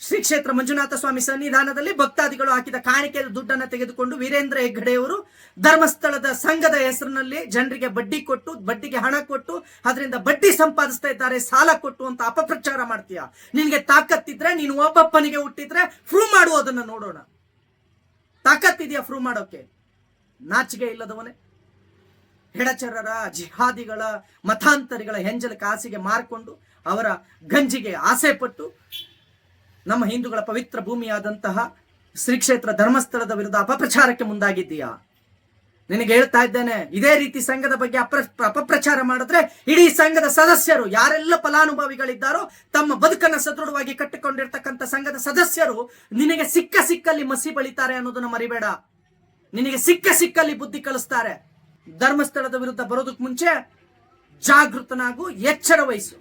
ಶ್ರೀ ಕ್ಷೇತ್ರ ಮಂಜುನಾಥ ಸ್ವಾಮಿ ಸನ್ನಿಧಾನದಲ್ಲಿ ಭಕ್ತಾದಿಗಳು ಹಾಕಿದ ಕಾಣಿಕೆ ದುಡ್ಡನ್ನ ತೆಗೆದುಕೊಂಡು ವೀರೇಂದ್ರ ಹೆಗ್ಗಡೆಯವರು ಧರ್ಮಸ್ಥಳದ ಸಂಘದ ಹೆಸರಿನಲ್ಲಿ ಜನರಿಗೆ ಬಡ್ಡಿ ಕೊಟ್ಟು, ಬಡ್ಡಿಗೆ ಹಣ ಕೊಟ್ಟು, ಅದರಿಂದ ಬಡ್ಡಿ ಸಂಪಾದಿಸ್ತಾ ಇದ್ದಾರೆ, ಸಾಲ ಕೊಟ್ಟು ಅಂತ ಅಪಪ್ರಚಾರ ಮಾಡ್ತೀಯ? ನಿನ್ಗೆ ತಾಕತ್ತಿದ್ರೆ, ನೀನು ಒಬ್ಬಪ್ಪನಿಗೆ ಹುಟ್ಟಿದ್ರೆ ಪ್ರೂವ್ ಮಾಡುವುದನ್ನು ನೋಡೋಣ. ತಾಕತ್ತಿದೆಯಾ ಪ್ರೂವ್ ಮಾಡೋಕೆ? ನಾಚಿಗೆ ಇಲ್ಲದವನೇ. ಹೆಡಚರರ, ಜಿಹಾದಿಗಳ, ಮತಾಂತರಿಗಳ ಹೆಂಜಲ ಕಾಸಿಗೆ ಮಾರ್ಕೊಂಡು ಅವರ ಗಂಜಿಗೆ ಆಸೆ ಪಟ್ಟು ನಮ್ಮ ಹಿಂದೂಗಳ ಪವಿತ್ರ ಭೂಮಿಯಾದಂತಹ ಶ್ರೀ ಕ್ಷೇತ್ರ ಧರ್ಮಸ್ಥಳದ ವಿರುದ್ಧ ಅಪಪ್ರಚಾರಕ್ಕೆ ಮುಂದಾಗಿದ್ದೀಯಾ? ನಿನಗೆ ಹೇಳ್ತಾ ಇದ್ದೇನೆ, ಇದೇ ರೀತಿ ಸಂಘದ ಬಗ್ಗೆ ಅಪ್ರ, ಅಪಪ್ರಚಾರ ಮಾಡಿದ್ರೆ ಇಡೀ ಸಂಘದ ಸದಸ್ಯರು ಯಾರೆಲ್ಲ ಫಲಾನುಭವಿಗಳಿದ್ದಾರೋ ತಮ್ಮ ಬದುಕನ್ನ ಸದೃಢವಾಗಿ ಕಟ್ಟಿಕೊಂಡಿರ್ತಕ್ಕಂಥ ಸಂಘದ ಸದಸ್ಯರು ನಿನಗೆ ಸಿಕ್ಕ ಸಿಕ್ಕಲ್ಲಿ ಮಸಿ ಬಳಿತಾರೆ ಅನ್ನೋದನ್ನ ಮರಿಬೇಡ. ನಿನಗೆ ಸಿಕ್ಕ ಸಿಕ್ಕಲ್ಲಿ ಬುದ್ಧಿ ಕಲಿಸ್ತಾರೆ. ಧರ್ಮಸ್ಥಳದ ವಿರುದ್ಧ ಬರೋದಕ್ಕೆ ಮುಂಚೆ ಜಾಗೃತನಾಗು, ಎಚ್ಚರ ವಹಿಸು.